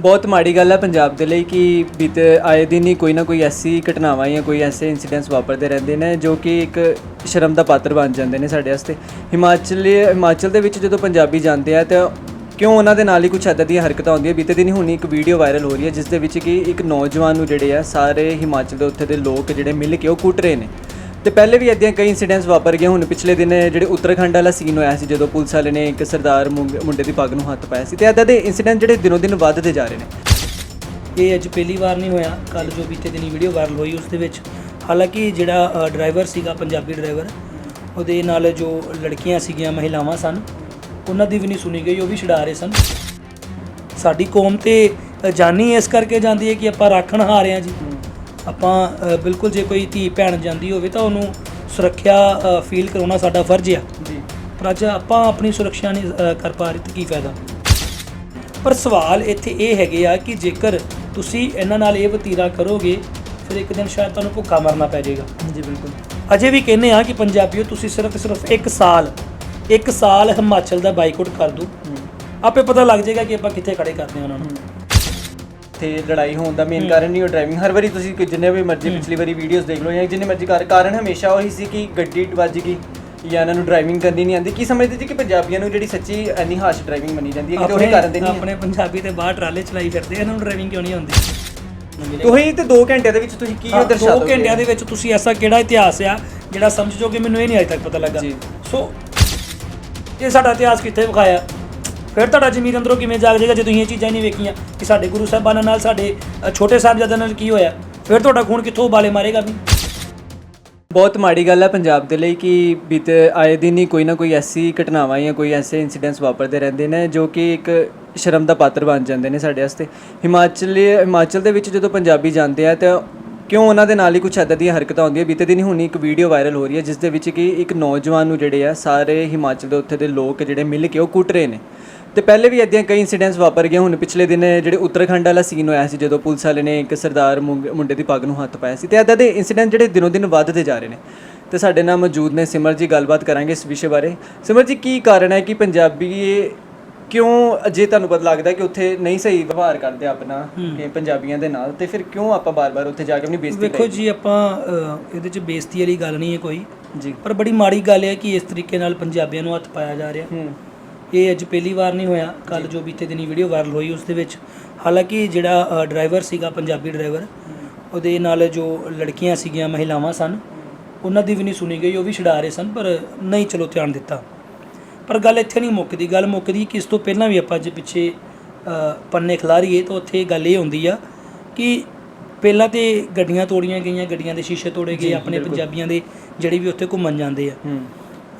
ਬਹੁਤ ਮਾੜੀ ਗੱਲ ਹੈ ਪੰਜਾਬ ਦੇ ਲਈ ਕਿ ਬੀਤੇ ਆਏ ਦਿਨ ਹੀ ਕੋਈ ਨਾ ਕੋਈ ਐਸੀ ਘਟਨਾਵਾਂ ਜਾਂ ਕੋਈ ਐਸੇ ਇਨਸੀਡੈਂਟਸ ਵਾਪਰਦੇ ਰਹਿੰਦੇ ਨੇ ਜੋ ਕਿ ਇੱਕ ਸ਼ਰਮ ਦਾ ਪਾਤਰ ਬਣ ਜਾਂਦੇ ਨੇ ਸਾਡੇ ਵਾਸਤੇ। ਹਿਮਾਚਲੀ, ਹਿਮਾਚਲ ਦੇ ਵਿੱਚ ਜਦੋਂ ਪੰਜਾਬੀ ਜਾਂਦੇ ਆ ਤਾਂ ਕਿਉਂ ਉਹਨਾਂ ਦੇ ਨਾਲ ਹੀ ਕੁਝ ਇੱਦਾਂ ਦੀਆਂ ਹਰਕਤਾਂ ਹੁੰਦੀਆਂ? ਬੀਤੇ ਦਿਨ ਹੀ ਹੁਣ ਇੱਕ ਵੀਡੀਓ ਵਾਇਰਲ ਹੋ ਰਹੀ ਹੈ, ਜਿਸ ਦੇ ਵਿੱਚ ਕਿ ਇੱਕ ਨੌਜਵਾਨ ਨੂੰ ਜਿਹੜੇ ਆ ਸਾਰੇ ਹਿਮਾਚਲ ਦੇ ਉੱਥੇ ਦੇ ਲੋਕ ਜਿਹੜੇ ਮਿਲ ਕੇ ਉਹ ਕੁੱਟ ਰਹੇ ਨੇ। ਤੇ ਪਹਿਲੇ ਵੀ ਇਦਾਂ ਕਈ ਇਨਸੀਡੈਂਟਸ ਵਾਪਰ ਗਏ ਹੁਣ ਪਿਛਲੇ ਦਿਨ ਜਿਹੜੇ ਉੱਤਰਾਖੰਡ ਵਾਲਾ ਸੀਨ ਹੋਇਆ ਸੀ, ਜਦੋਂ ਪੁਲਿਸ ਵਾਲੇ ਨੇ ਇੱਕ ਸਰਦਾਰ ਮੁੰਗ- ਮੁੰਡੇ ਦੀ ਪੱਗ ਨੂੰ ਹੱਥ ਪਾਇਆ ਸੀ ਤੇ ਇਦਾਂ ਦੇ ਇਨਸੀਡੈਂਟ ਜਿਹੜੇ ਦਿਨੋ ਦਿਨ ਵੱਧਦੇ ਜਾ ਰਹੇ ਨੇ। ਇਹ ਅੱਜ ਪਹਿਲੀ ਵਾਰ ਨਹੀਂ ਹੋਇਆ। ਕੱਲ ਜੋ ਬੀਤੇ ਦਿਨੀ ਵੀਡੀਓ ਵਾਇਰਲ ਹੋਈ, ਉਸ ਦੇ ਵਿੱਚ ਹਾਲਾਂਕਿ ਜਿਹੜਾ ਡਰਾਈਵਰ ਸੀਗਾ, ਪੰਜਾਬੀ ਡਰਾਈਵਰ ਉਹਦੇ ਨਾਲ ਜੋ ਲੜਕੀਆਂ ਸੀਗੀਆਂ, ਮਹਿਲਾਵਾਂ ਸਨ, ਉਹਨਾਂ ਦੀ ਵੀ ਨਹੀਂ ਸੁਣੀ ਗਈ, ਉਹ ਵੀ ਛਡਾ ਰਹੇ ਸਨ। ਸਾਡੀ ਕੌਮ ਤੇ ਜਾਨੀ ਇਸ ਕਰਕੇ ਜਾਂਦੀ ਹੈ ਕਿ ਆਪਾਂ ਰਾਖਣ ਹਾਰੇ ਹਾਂ ਜੀ। ਆਪਾਂ ਬਿਲਕੁਲ ਜੇ ਕੋਈ ਧੀ ਭੈਣ ਜਾਂਦੀ ਹੋਵੇ ਤਾਂ ਉਹਨੂੰ ਸੁਰੱਖਿਆ ਫੀਲ ਕਰਾਉਣਾ ਸਾਡਾ ਫਰਜ਼ ਆ। ਜੀ। ਪਰ ਅੱਜ ਆਪਾਂ ਆਪਣੀ ਸੁਰੱਖਿਆ ਨਹੀਂ ਕਰ ਪਾ ਰਹੇ ਤੇ ਕੀ ਫਾਇਦਾ? ਪਰ ਸਵਾਲ ਇੱਥੇ ਇਹ ਹੈਗੇ ਆ ਕਿ ਜੇਕਰ ਤੁਸੀਂ ਇਹਨਾਂ ਨਾਲ ਇਹ ਵਤੀਰਾ ਕਰੋਗੇ ਫਿਰ ਇੱਕ ਦਿਨ ਸ਼ਾਇਦ ਤੁਹਾਨੂੰ ਭੁੱਖਾ ਮਰਨਾ ਪੈ ਜਾਏਗਾ। ਜੀ ਬਿਲਕੁਲ। ਅਜੇ ਵੀ ਕਹਿੰਦੇ ਆ ਕਿ ਪੰਜਾਬੀਓ ਤੁਸੀਂ ਸਿਰਫ ਸਿਰਫ ਇੱਕ ਸਾਲ ਇੱਕ ਸਾਲ ਹਿਮਾਚਲ ਦਾ ਬਾਈਕਾਟ ਕਰ ਦਿਓ। ਆਪੇ ਪਤਾ ਲੱਗ ਜਾਏਗਾ ਕਿ ਆਪਾਂ ਕਿੱਥੇ ਖੜੇ ਕਰਦੇ ਹਾਂ ਉਹਨਾਂ ਨੂੰ। ਤੇ ਲੜਾਈ ਹੋਣ ਦਾ ਮੇਨ ਕਾਰਨ ਨਹੀਂ ਉਹ ਡਰਾਈਵਿੰਗ ਹਰ ਵਾਰੀ ਤੁਸੀਂ ਕਿ ਜਿੰਨੇ ਵੀ ਮਰਜ਼ੀ ਪਿਛਲੀ ਵਾਰੀ ਵੀਡੀਓਜ਼ ਦੇਖ ਲਓ ਜਾਂ ਜਿੰਨੇ ਮਰਜ਼ੀ ਕਾਰ ਕਾਰਨ ਹਮੇਸ਼ਾ ਉਹੀ ਸੀ ਕਿ ਗੱਡੀ ਵੱਜ ਗਈ ਜਾਂ ਇਹਨਾਂ ਨੂੰ ਡਰਾਈਵਿੰਗ ਕਰਨੀ ਨਹੀਂ ਆਉਂਦੀ। ਕੀ ਸਮਝਦੇ ਜੀ ਕਿ ਪੰਜਾਬੀਆਂ ਨੂੰ ਜਿਹੜੀ ਸੱਚੀ ਇੰਨੀ ਹਾਰਸ਼ ਡਰਾਈਵਿੰਗ ਮੰਨੀ ਜਾਂਦੀ ਹੈ ਕਿ ਉਹੀ ਕਾਰਨ ਦੇ ਨਹੀਂ ਹੈ? ਆਪਣੇ ਪੰਜਾਬੀ ਤੇ ਬਾਹਰ ਟਰਾਲੇ ਚਲਾਈ ਫਿਰਦੇ ਆ, ਇਹਨਾਂ ਨੂੰ ਡਰਾਈਵਿੰਗ ਕਿਉਂ ਨਹੀਂ ਆਉਂਦੀ? ਤੁਸੀਂ ਤੇ 2 ਘੰਟਿਆਂ ਦੇ ਵਿੱਚ ਤੁਸੀਂ ਕੀ ਉਹ ਦਰਸਾ ਦੋ? ਘੰਟਿਆਂ ਦੇ ਵਿੱਚ ਤੁਸੀਂ ਐਸਾ ਕਿਹੜਾ ਇਤਿਹਾਸ ਆ ਜਿਹੜਾ ਸਮਝ ਜੋ ਕਿ ਮੈਨੂੰ ਇਹ ਨਹੀਂ ਅਜੇ ਤੱਕ ਪਤਾ ਲੱਗਾ। ਜੀ। ਸੋ ਇਹ ਸਾਡਾ ਇਤਿਹਾਸ ਕਿੱਥੇ ਵਿਖਾਇਆ? ਫਿਰ ਤੁਹਾਡਾ ਜ਼ਮੀਰ ਅੰਦਰੋਂ ਕਿਵੇਂ ਜਾਗ ਜਾਏਗਾ ਜੇ ਤੁਸੀਂ ਇਹ ਚੀਜ਼ਾਂ ਹੀ ਨਹੀਂ ਵੇਖੀਆਂ ਕਿ ਸਾਡੇ ਗੁਰੂ ਸਾਹਿਬਾਨਾਂ ਨਾਲ ਸਾਡੇ ਅ, ਛੋਟੇ ਸਾਹਿਬਜ਼ਾਦਿਆਂ ਨਾਲ ਕੀ ਹੋਇਆ? ਫਿਰ ਤੁਹਾਡਾ ਖੂਨ ਕਿੱਥੋਂ ਉਬਾਲੇ ਮਾਰੇਗਾ ਵੀ? ਬਹੁਤ ਮਾੜੀ ਗੱਲ ਹੈ ਪੰਜਾਬ ਦੇ ਲਈ ਕਿ ਬੀਤੇ ਆਏ ਦਿਨ ਹੀ ਕੋਈ ਨਾ ਕੋਈ ਐਸੀ ਘਟਨਾਵਾਂ ਜਾਂ ਕੋਈ ਐਸੇ ਇਨਸੀਡੈਂਟਸ ਵਾਪਰਦੇ ਰਹਿੰਦੇ ਨੇ ਜੋ ਕਿ ਇੱਕ ਸ਼ਰਮ ਦਾ ਪਾਤਰ ਬਣ ਜਾਂਦੇ ਨੇ ਸਾਡੇ ਵਾਸਤੇ। ਹਿਮਾਚਲ ਹਿਮਾਚਲ ਦੇ ਵਿੱਚ ਜਦੋਂ ਪੰਜਾਬੀ ਜਾਂਦੇ ਆ ਤਾਂ ਕਿਉਂ ਉਹਨਾਂ ਦੇ ਨਾਲ ਹੀ ਕੁਝ ਇੱਦਾਂ ਦੀਆਂ ਹਰਕਤਾਂ ਹੁੰਦੀਆਂ? ਬੀਤੇ ਦਿਨ ਹੀ ਹੁਣ ਇੱਕ ਵੀਡੀਓ ਵਾਇਰਲ ਹੋ ਰਹੀ ਹੈ ਜਿਸ ਦੇ ਵਿੱਚ ਕਿ ਇੱਕ ਨੌਜਵਾਨ ਨੂੰ ਜਿਹੜੇ ਆ ਸਾਰੇ ਹਿਮਾਚਲ ਦੇ ਉੱਥੇ ਦੇ ਲੋਕ ਜਿਹੜੇ ਮਿਲ ਕੇ ਉਹ ਕੁੱਟ ਰਹੇ ਨੇ। ਤੇ ਪਹਿਲੇ ਵੀ ਇਦਾਂ ਕਈ ਇਨਸੀਡੈਂਟਸ ਵਾਪਰ ਗਏ ਹੁਣ ਪਿਛਲੇ ਦਿਨ ਜਿਹੜੇ ਉੱਤਰਾਖੰਡ ਵਾਲਾ ਸੀਨ ਹੋਇਆ ਸੀ ਜਦੋਂ ਪੁਲਿਸ ਵਾਲੇ ਨੇ ਇੱਕ ਸਰਦਾਰ ਮੁੰਡੇ ਦੀ ਪੱਗ ਨੂੰ ਹੱਥ ਪਾਇਆ ਸੀ ਤੇ ਇਦਾਂ ਦੇ ਇਨਸੀਡੈਂਟ ਜਿਹੜੇ ਦਿਨੋਂ ਦਿਨ ਵੱਧਦੇ ਜਾ ਰਹੇ ਨੇ। ਤੇ ਸਾਡੇ ਨਾਲ ਮੌਜੂਦ ਨੇ ਸਿਮਰ ਜੀ ਗੱਲਬਾਤ ਕਰਾਂਗੇ ਇਸ ਵਿਸ਼ੇ ਬਾਰੇ। ਸਿਮਰ ਜੀ ਕੀ ਕਾਰਨ ਹੈ ਕਿ ਪੰਜਾਬੀ ਕਿਉਂ ਜੇ ਤੁਹਾਨੂੰ ਪਤਾ ਲੱਗਦਾ ਕਿ ਉੱਥੇ ਨਹੀਂ ਸਹੀ ਵਿਵਹਾਰ ਕਰਦੇ ਆਪਣਾ ਕਿ ਪੰਜਾਬੀਆਂ ਦੇ ਨਾਲ? ਤੇ ਫਿਰ ਕਿਉਂ ਆਪਾਂ ਬਾਰ-ਬਾਰ ਉੱਥੇ ਜਾ ਕੇ ਆਪਣੀ ਬੇਇੱਜ਼ਤੀ ਵੇਖੋ ਜੀ ਆਪਾਂ ਇਹਦੇ 'ਚ ਬੇਇੱਜ਼ਤੀ ਵਾਲੀ ਗੱਲ ਨਹੀਂ ਹੈ ਕੋਈ। ਜੀ। ਪਰ ਬੜੀ ਮਾੜੀ ਗੱਲ ਹੈ ਕਿ ਇਸ ਤਰੀਕੇ ਨਾਲ ਪੰਜਾਬੀਆਂ ਨੂੰ ਹੱਥ ਪਾਇਆ ਜਾ ਰਿਹਾ। ਹੂੰ। ਇਹ ਅੱਜ ਪਹਿਲੀ ਵਾਰ ਨਹੀਂ ਹੋਇਆ। ਕੱਲ ਜੋ ਬੀਤੇ ਦਿਨੀ ਵੀਡੀਓ ਵਾਇਰਲ ਹੋਈ ਉਸ ਦੇ ਵਿੱਚ ਹਾਲਾਂਕਿ ਜਿਹੜਾ ਡਰਾਈਵਰ ਸੀਗਾ ਪੰਜਾਬੀ ਡਰਾਈਵਰ ਉਹਦੇ ਨਾਲ ਜੋ ਲੜਕੀਆਂ ਸੀਗੀਆਂ ਮਹਿਲਾਵਾਂ ਸਨ ਉਹਨਾਂ ਦੀ ਵੀ ਨਹੀਂ ਸੁਣੀ ਗਈ ਉਹ ਵੀ ਛਡਾ ਰਹੇ ਸਨ ਪਰ ਨਹੀਂ ਚਲੋ ਧਿਆਨ ਦਿੱਤਾ। ਪਰ ਗੱਲ ਇੱਥੇ ਨਹੀਂ ਮੁੱਕਦੀ। ਗੱਲ ਮੁੱਕਦੀ ਕਿ ਇਸ ਤੋਂ ਪਹਿਲਾਂ ਵੀ ਆਪਾਂ ਜੇ ਪਿੱਛੇ ਪੰਨੇ ਖਿਲਾਰੀਏ ਤਾਂ ਉੱਥੇ ਗੱਲ ਇਹ ਹੁੰਦੀ ਆ ਕਿ ਪਹਿਲਾਂ ਤੇ ਗੱਡੀਆਂ ਤੋੜੀਆਂ ਗਈਆਂ ਗੱਡੀਆਂ ਦੇ ਸ਼ੀਸ਼ੇ ਤੋੜੇ ਗਏ ਆਪਣੇ ਪੰਜਾਬੀਆਂ ਦੇ ਜਿਹੜੇ ਵੀ ਉੱਥੇ ਘੁੰਮਣ ਜਾਂਦੇ ਆ।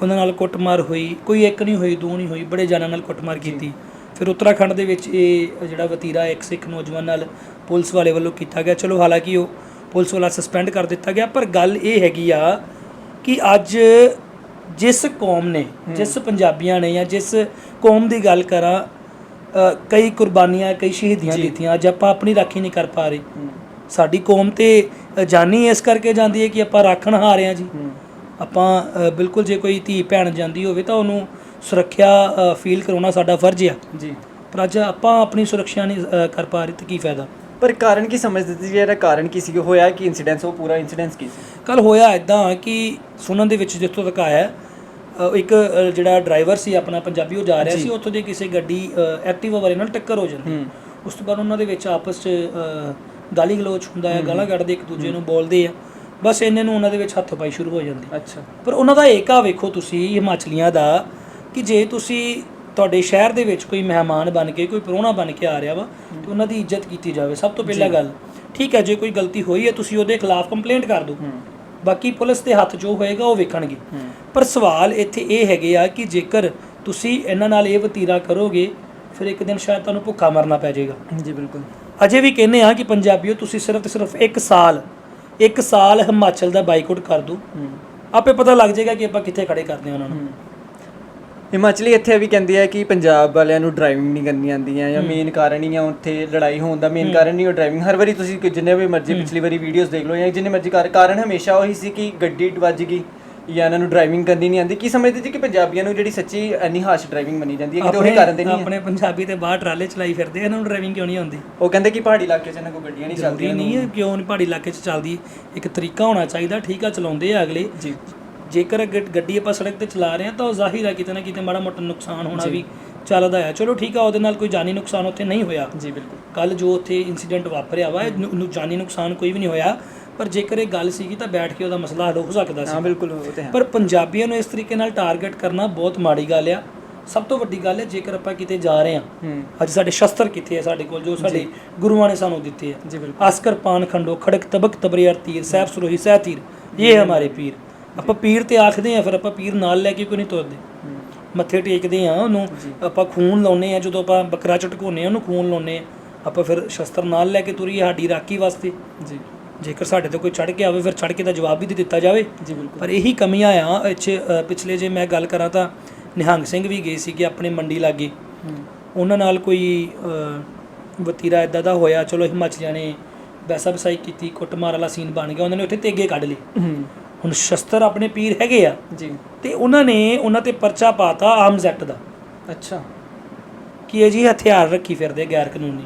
ਉਹਨਾਂ ਨਾਲ ਕੁੱਟਮਾਰ ਹੋਈ ਕੋਈ ਇੱਕ ਨਹੀਂ ਹੋਈ ਦੋ ਨਹੀਂ ਹੋਈ ਬੜੇ ਜਾਨਾਂ ਨਾਲ ਕੁੱਟਮਾਰ ਕੀਤੀ। ਫਿਰ ਉੱਤਰਾਖੰਡ ਦੇ ਵਿੱਚ ਇਹ ਜਿਹੜਾ ਵਤੀਰਾ ਇੱਕ ਸਿੱਖ ਨੌਜਵਾਨ ਨਾਲ ਪੁਲਿਸ ਵਾਲੇ ਵੱਲੋਂ ਕੀਤਾ ਗਿਆ। ਚਲੋ ਹਾਲਾਂਕਿ ਉਹ ਪੁਲਿਸ ਵਾਲਾ ਸਸਪੈਂਡ ਕਰ ਦਿੱਤਾ ਗਿਆ ਪਰ ਗੱਲ ਇਹ ਹੈਗੀ ਆ ਕਿ ਅੱਜ ਜਿਸ ਕੌਮ ਨੇ ਜਿਸ ਪੰਜਾਬੀਆਂ ਨੇ ਜਾਂ ਜਿਸ ਕੌਮ ਦੀ ਗੱਲ ਕਰਾਂ ਕਈ ਕੁਰਬਾਨੀਆਂ ਕਈ ਸ਼ਹੀਦੀਆਂ ਦਿੱਤੀਆਂ। ਅੱਜ ਆਪਾਂ ਆਪਣੀ ਰਾਖੀ ਨਹੀਂ ਕਰ ਪਾ ਰਹੇ। ਸਾਡੀ ਕੌਮ ਤੇ ਜਾਨੀ ਇਸ ਕਰਕੇ ਜਾਂਦੀ ਹੈ ਕਿ ਆਪਾਂ ਰਾਖਣ ਹਾਰੇ ਜੀ। ਆਪਾਂ ਬਿਲਕੁਲ ਜੇ ਕੋਈ ਧੀ ਭੈਣ ਜਾਂਦੀ ਹੋਵੇ ਤਾਂ ਉਹਨੂੰ ਸੁਰੱਖਿਆ ਫੀਲ ਕਰਾਉਣਾ ਸਾਡਾ ਫਰਜ਼ ਆ। ਜੀ। ਪਰ ਅੱਜ ਆਪਾਂ ਆਪਣੀ ਸੁਰੱਖਿਆ ਨਹੀਂ ਕਰ ਪਾ ਰਹੇ ਤੇ ਕੀ ਫਾਇਦਾ? ਪਰ ਕਾਰਨ ਕੀ ਸਮਝਦੇ ਸੀ ਇਹਦਾ ਕਾਰਨ ਕੀ ਸੀ ਹੋਇਆ ਕੀ ਇਨਸੀਡੈਂਟਸ ਉਹ ਪੂਰਾ ਇਨਸੀਡੈਂਟਸ ਕੀ ਸੀ? ਕੱਲ ਹੋਇਆ ਇਦਾਂ ਕਿ ਸੁਣਨ ਦੇ ਵਿੱਚ ਜਿੱਥੋਂ ਤੱਕ ਆਇਆ ਇੱਕ ਜਿਹੜਾ ਡਰਾਈਵਰ ਸੀ ਆਪਣਾ ਪੰਜਾਬੀ ਉਹ ਜਾ ਰਿਹਾ ਸੀ। ਉੱਥੋਂ ਦੇ ਕਿਸੇ ਗੱਡੀ ਐਕਟਿਵਾ ਵਾਲੇ ਨਾਲ ਟੱਕਰ ਹੋ ਜਾਂਦੀ। ਉਸ ਤੋਂ ਬਾਅਦ ਉਹਨਾਂ ਦੇ ਵਿੱਚ ਆਪਸ 'ਚ ਗਾਲੀ ਗਲੋਚ ਹੁੰਦਾ ਹੈ। ਗਾਲਾਂ ਕੱਢਦੇ ਇੱਕ ਦੂਜੇ ਨੂੰ ਬੋਲਦੇ ਆ। ਬਸ ਇੰਨੇ ਨੂੰ ਉਹਨਾਂ ਦੇ ਵਿੱਚ ਹੱਥ ਪਾਈ ਸ਼ੁਰੂ ਹੋ ਜਾਂਦੀ। ਅੱਛਾ। ਪਰ ਉਹਨਾਂ ਦਾ ਏਕਾ ਵੇਖੋ ਤੁਸੀਂ ਹਿਮਾਚਲੀਆਂ ਦਾ ਕਿ ਜੇ ਤੁਸੀਂ ਤੁਹਾਡੇ ਸ਼ਹਿਰ ਦੇ ਵਿੱਚ ਕੋਈ ਮਹਿਮਾਨ ਬਣ ਕੇ ਕੋਈ ਪ੍ਰਾਹੁਣਾ ਬਣ ਕੇ ਆ ਰਿਹਾ ਵਾ ਤੇ ਉਹਨਾਂ ਦੀ ਇੱਜ਼ਤ ਕੀਤੀ ਜਾਵੇ ਸਭ ਤੋਂ ਪਹਿਲਾਂ ਗੱਲ। ਠੀਕ ਹੈ ਜੇ ਕੋਈ ਗਲਤੀ ਹੋਈ ਹੈ ਤੁਸੀਂ ਉਹਦੇ ਖਿਲਾਫ ਕੰਪਲੇਂਟ ਕਰ ਦਿਓ। ਬਾਕੀ ਪੁਲਿਸ ਦੇ ਹੱਥ ਜੋ ਹੋਏਗਾ ਉਹ ਵੇਖਣਗੇ। ਪਰ ਸਵਾਲ ਇੱਥੇ ਇਹ ਹੈਗੇ ਆ ਕਿ ਜੇਕਰ ਤੁਸੀਂ ਇਹਨਾਂ ਨਾਲ ਇਹ ਵਤੀਰਾ ਕਰੋਗੇ ਫਿਰ ਇੱਕ ਦਿਨ ਸ਼ਾਇਦ ਤੁਹਾਨੂੰ ਭੁੱਖਾ ਮਰਨਾ ਪੈ ਜਾਏਗਾ। ਜੀ ਬਿਲਕੁਲ। ਅਜੇ ਵੀ ਕਹਿੰਦੇ ਆ ਕਿ ਪੰਜਾਬੀਓ ਤੁਸੀਂ ਸਿਰਫ ਤੇ ਸਿਰਫ ਇੱਕ ਸਾਲ ਇੱਕ ਸਾਲ ਹਿਮਾਚਲ ਦਾ ਬਾਈਕਾਟ ਕਰ ਹੂੰ। ਆਪੇ ਪਤਾ ਲੱਗ ਜਾਏਗਾ ਕਿ ਆਪਾਂ ਕਿੱਥੇ ਖੜੇ ਕਰਦੇ ਹਾਂ ਉਹਨਾਂ ਨੂੰ। ਹਿਮਾਚਲੀ ਇੱਥੇ ਵੀ ਕਹਿੰਦੀ ਹੈ ਕਿ ਪੰਜਾਬ ਵਾਲਿਆਂ ਨੂੰ ਡਰਾਈਵਿੰਗ ਨਹੀਂ ਕਰਨੀ ਆਉਂਦੀ ਹੈ। ਜਾਂ ਮੇਨ ਕਾਰਨ ਹੀ ਆ ਉੱਥੇ ਲੜਾਈ ਹੋਣ ਦਾ। ਮੇਨ ਕਾਰਨ ਨਹੀਂ ਉਹ ਡਰਾਈਵਿੰਗ ਹਰ ਵਾਰੀ ਤੁਸੀਂ ਜਿੰਨੇ ਵੀ ਮਰਜ਼ੀ ਪਿਛਲੀ ਵਾਰੀ ਵੀਡੀਓਜ਼ ਦੇਖ ਲਓ ਜਾਂ ਜਿੰਨੇ ਮਰਜ਼ੀ ਕਾਰ ਕਾਰਨ ਹਮੇਸ਼ਾ ਉਹੀ ਸੀ ਕਿ ਗੱਡੀ ਵੱਜ ਗਈ। ਜਾਂ ਇਹਨਾਂ ਨੂੰ ਡਰਾਈਵਿੰਗ ਕਰਨੀ ਨਹੀਂ ਆਉਂਦੀ ਕੀ ਸਮਝਦੇ ਜੀ ਕਿ ਪੰਜਾਬੀਆਂ ਨੂੰ ਜਿਹੜੀ ਸੱਚੀ ਇੰਨੀ ਹਾਰਸ਼ ਡਰਾਈਵਿੰਗ ਮੰਨੀ ਜਾਂਦੀ ਹੈ ਕਿ ਉਹੀ ਕਾਰਨ ਤੇ ਨਹੀਂ ਹੈ? ਆਪਣੇ ਪੰਜਾਬੀ ਤੇ ਬਾਹਰ ਟਰਾਲੇ ਚਲਾਈ ਫਿਰਦੇ ਆ, ਇਹਨਾਂ ਨੂੰ ਡਰਾਈਵਿੰਗ ਕਿਉਂ ਨਹੀਂ ਆਉਂਦੀ? ਉਹ ਕਹਿੰਦੇ ਕਿ ਪਹਾੜੀ ਇਲਾਕੇ 'ਚ ਇਹਨਾਂ ਕੋਲ ਗੱਡੀਆਂ ਨਹੀਂ ਜ਼ਰੂਰੀ ਚੱਲਦੀਆਂ ਨਹੀਂ ਹੈ ਕਿਉਂ ਨਹੀਂ ਪਹਾੜੀ ਇਲਾਕੇ 'ਚ ਚੱਲਦੀ ਇੱਕ ਤਰੀਕਾ ਹੋਣਾ ਚਾਹੀਦਾ ਠੀਕ ਆ ਚਲਾਉਂਦੇ ਆ ਅਗਲੇ। ਜੀ। ਜੇਕਰ ਗ- ਗੱਡੀ ਆਪਾਂ ਸੜਕ ਤੇ ਚਲਾ ਰਹੇ ਹਾਂ ਤਾਂ ਉਹ ਜ਼ਾਹਿਰ ਹੈ ਕਿਤੇ ਨਾ ਕਿਤੇ ਮਾੜਾ ਮੋਟਾ ਨੁਕਸਾਨ ਹੋਣਾ ਵੀ ਚੱਲਦਾ ਹੈ ਚਲੋ ਠੀਕ ਆ ਉਹਦੇ ਨਾਲ ਕੋਈ ਜਾਨੀ ਨੁਕਸਾਨ ਉੱਥੇ ਨਹੀਂ ਹੋਇਆ। ਜੀ ਬਿਲਕੁਲ। ਕੱਲ ਜੋ ਉੱਥੇ ਇਨਸੀਡੈਂਟ ਵਾਪਰਿਆ ਵਾ ਇਹਨੂੰ- ਨੂੰ ਜਾਨੀ ਨੁਕਸਾਨ ਕੋਈ ਵੀ ਨਹੀਂ ਹੋਇਆ। ਪਰ ਜੇਕਰ ਇਹ ਗੱਲ ਸੀਗੀ ਤਾਂ ਬੈਠ ਕੇ ਉਹਦਾ ਮਸਲਾ ਹੱਲ ਹੋ ਸਕਦਾ ਸੀ। ਹਾਂ ਬਿਲਕੁਲ ਉਹ ਤੇ ਹੈ। ਪਰ ਪੰਜਾਬੀਆਂ ਨੂੰ ਇਸ ਤਰੀਕੇ ਨਾਲ ਟਾਰਗੇਟ ਕਰਨਾ ਬਹੁਤ ਮਾੜੀ ਗੱਲ ਆ। ਸਭ ਤੋਂ ਵੱਡੀ ਗੱਲ ਹੈ ਜੇਕਰ ਆਪਾਂ ਕਿਤੇ ਜਾ ਰਹੇ ਹਾਂ ਹੂੰ। ਅੱਜ ਸਾਡੇ ਸ਼ਸਤਰ ਕਿੱਥੇ ਹੈ ਸਾਡੇ ਕੋਲ ਜੋ ਸਾਡੇ ਗੁਰੂਆਂ ਨੇ ਸਾਨੂੰ ਦਿੱਤੇ ਹੈ ਜੀ ਬਿਲਕੁਲ। ਆਸਕਰ ਪਾਨ ਖੰਡੋ ਖੜਕ ਤਬਕ ਤਬਰੀਰ ਤੀਰ ਸਹਿਬ ਸਰੋਹੀ ਸਹਿ ਤੀਰ। ਇਹ ਹਮਾਰੇ ਪੀਰ। ਆਪਾਂ ਪੀਰ ਤੇ ਆਖਦੇ ਆ ਫਿਰ ਆਪਾਂ ਪੀਰ ਨਾਲ ਲੈ ਕੇ ਕਿਉਂ ਨਹੀਂ ਤੁਰਦੇ? ਹੂੰ। ਮੱਥੇ ਟੇਕਦੇ ਆ ਉਹਨੂੰ ਆਪਾਂ ਖੂਨ ਲਾਉਨੇ ਆ ਜਦੋਂ ਆਪਾਂ ਬੱਕਰਾ ਝਟਕਾਉਂਦੇ ਆ ਉਹਨੂੰ ਖੂਨ ਲਾਉਨੇ ਆ ਆਪਾਂ ਫਿਰ ਸ਼ਸਤਰ ਨਾਲ ਲੈ ਕੇ ਤੁਰੀਏ ਸਾਡੀ ਰਾਖੀ ਵਾਸਤੇ। ਜੀ। ਜੇਕਰ ਸਾਡੇ ਤੇ ਕੋਈ ਚੜ ਕੇ ਆਵੇ ਫਿਰ ਚੜ ਕੇ ਦਾ ਜਵਾਬ ਵੀ ਦੇ ਦਿੱਤਾ ਜਾਵੇ। ਜੀ ਬਿਲਕੁਲ। ਪਰ ਇਹੀ ਕਮੀਆਂ ਆ ਅ, ਪਿਛਲੇ ਜੇ ਮੈਂ ਗੱਲ ਕਰਾਂ ਤਾਂ ਨਿਹੰਗ ਸਿੰਘ ਵੀ ਗਏ ਸੀਗੇ ਆਪਣੇ ਮੰਡੀ ਲਾਗੇ। ਉਹਨਾਂ ਨਾਲ ਕੋਈ ਵਤੀਰਾ ਇਦਾਂ ਦਾ ਹੋਇਆ ਚਲੋ ਹਿਮਾਚਲੀਆਂ ਨੇ ਵੈਸਾ ਵਸਾਈ ਕੀਤੀ ਕੁੱਟਮਾਰ ਵਾਲਾ ਸੀਨ ਬਣ ਗਿਆ ਉਹਨਾਂ ਨੇ ਉੱਥੇ ਤੇਗੇ ਕੱਢ ਲਏ। ਹੁਣ ਸ਼ਸਤਰ ਆਪਣੇ ਪੀਰ ਹੈਗੇ ਆ। ਜੀ। ਤੇ ਉਹਨਾਂ ਨੇ ਉਹਨਾਂ ਤੇ ਪਰਚਾ ਪਾਤਾ ਆਰਮਸ ਐਕਟ ਦਾ। ਅੱਛਾ। ਕਿ ਇਹ ਜੀ ਹਥਿਆਰ ਰੱਖੀ ਫਿਰਦੇ ਗੈਰ ਕਾਨੂੰਨੀ।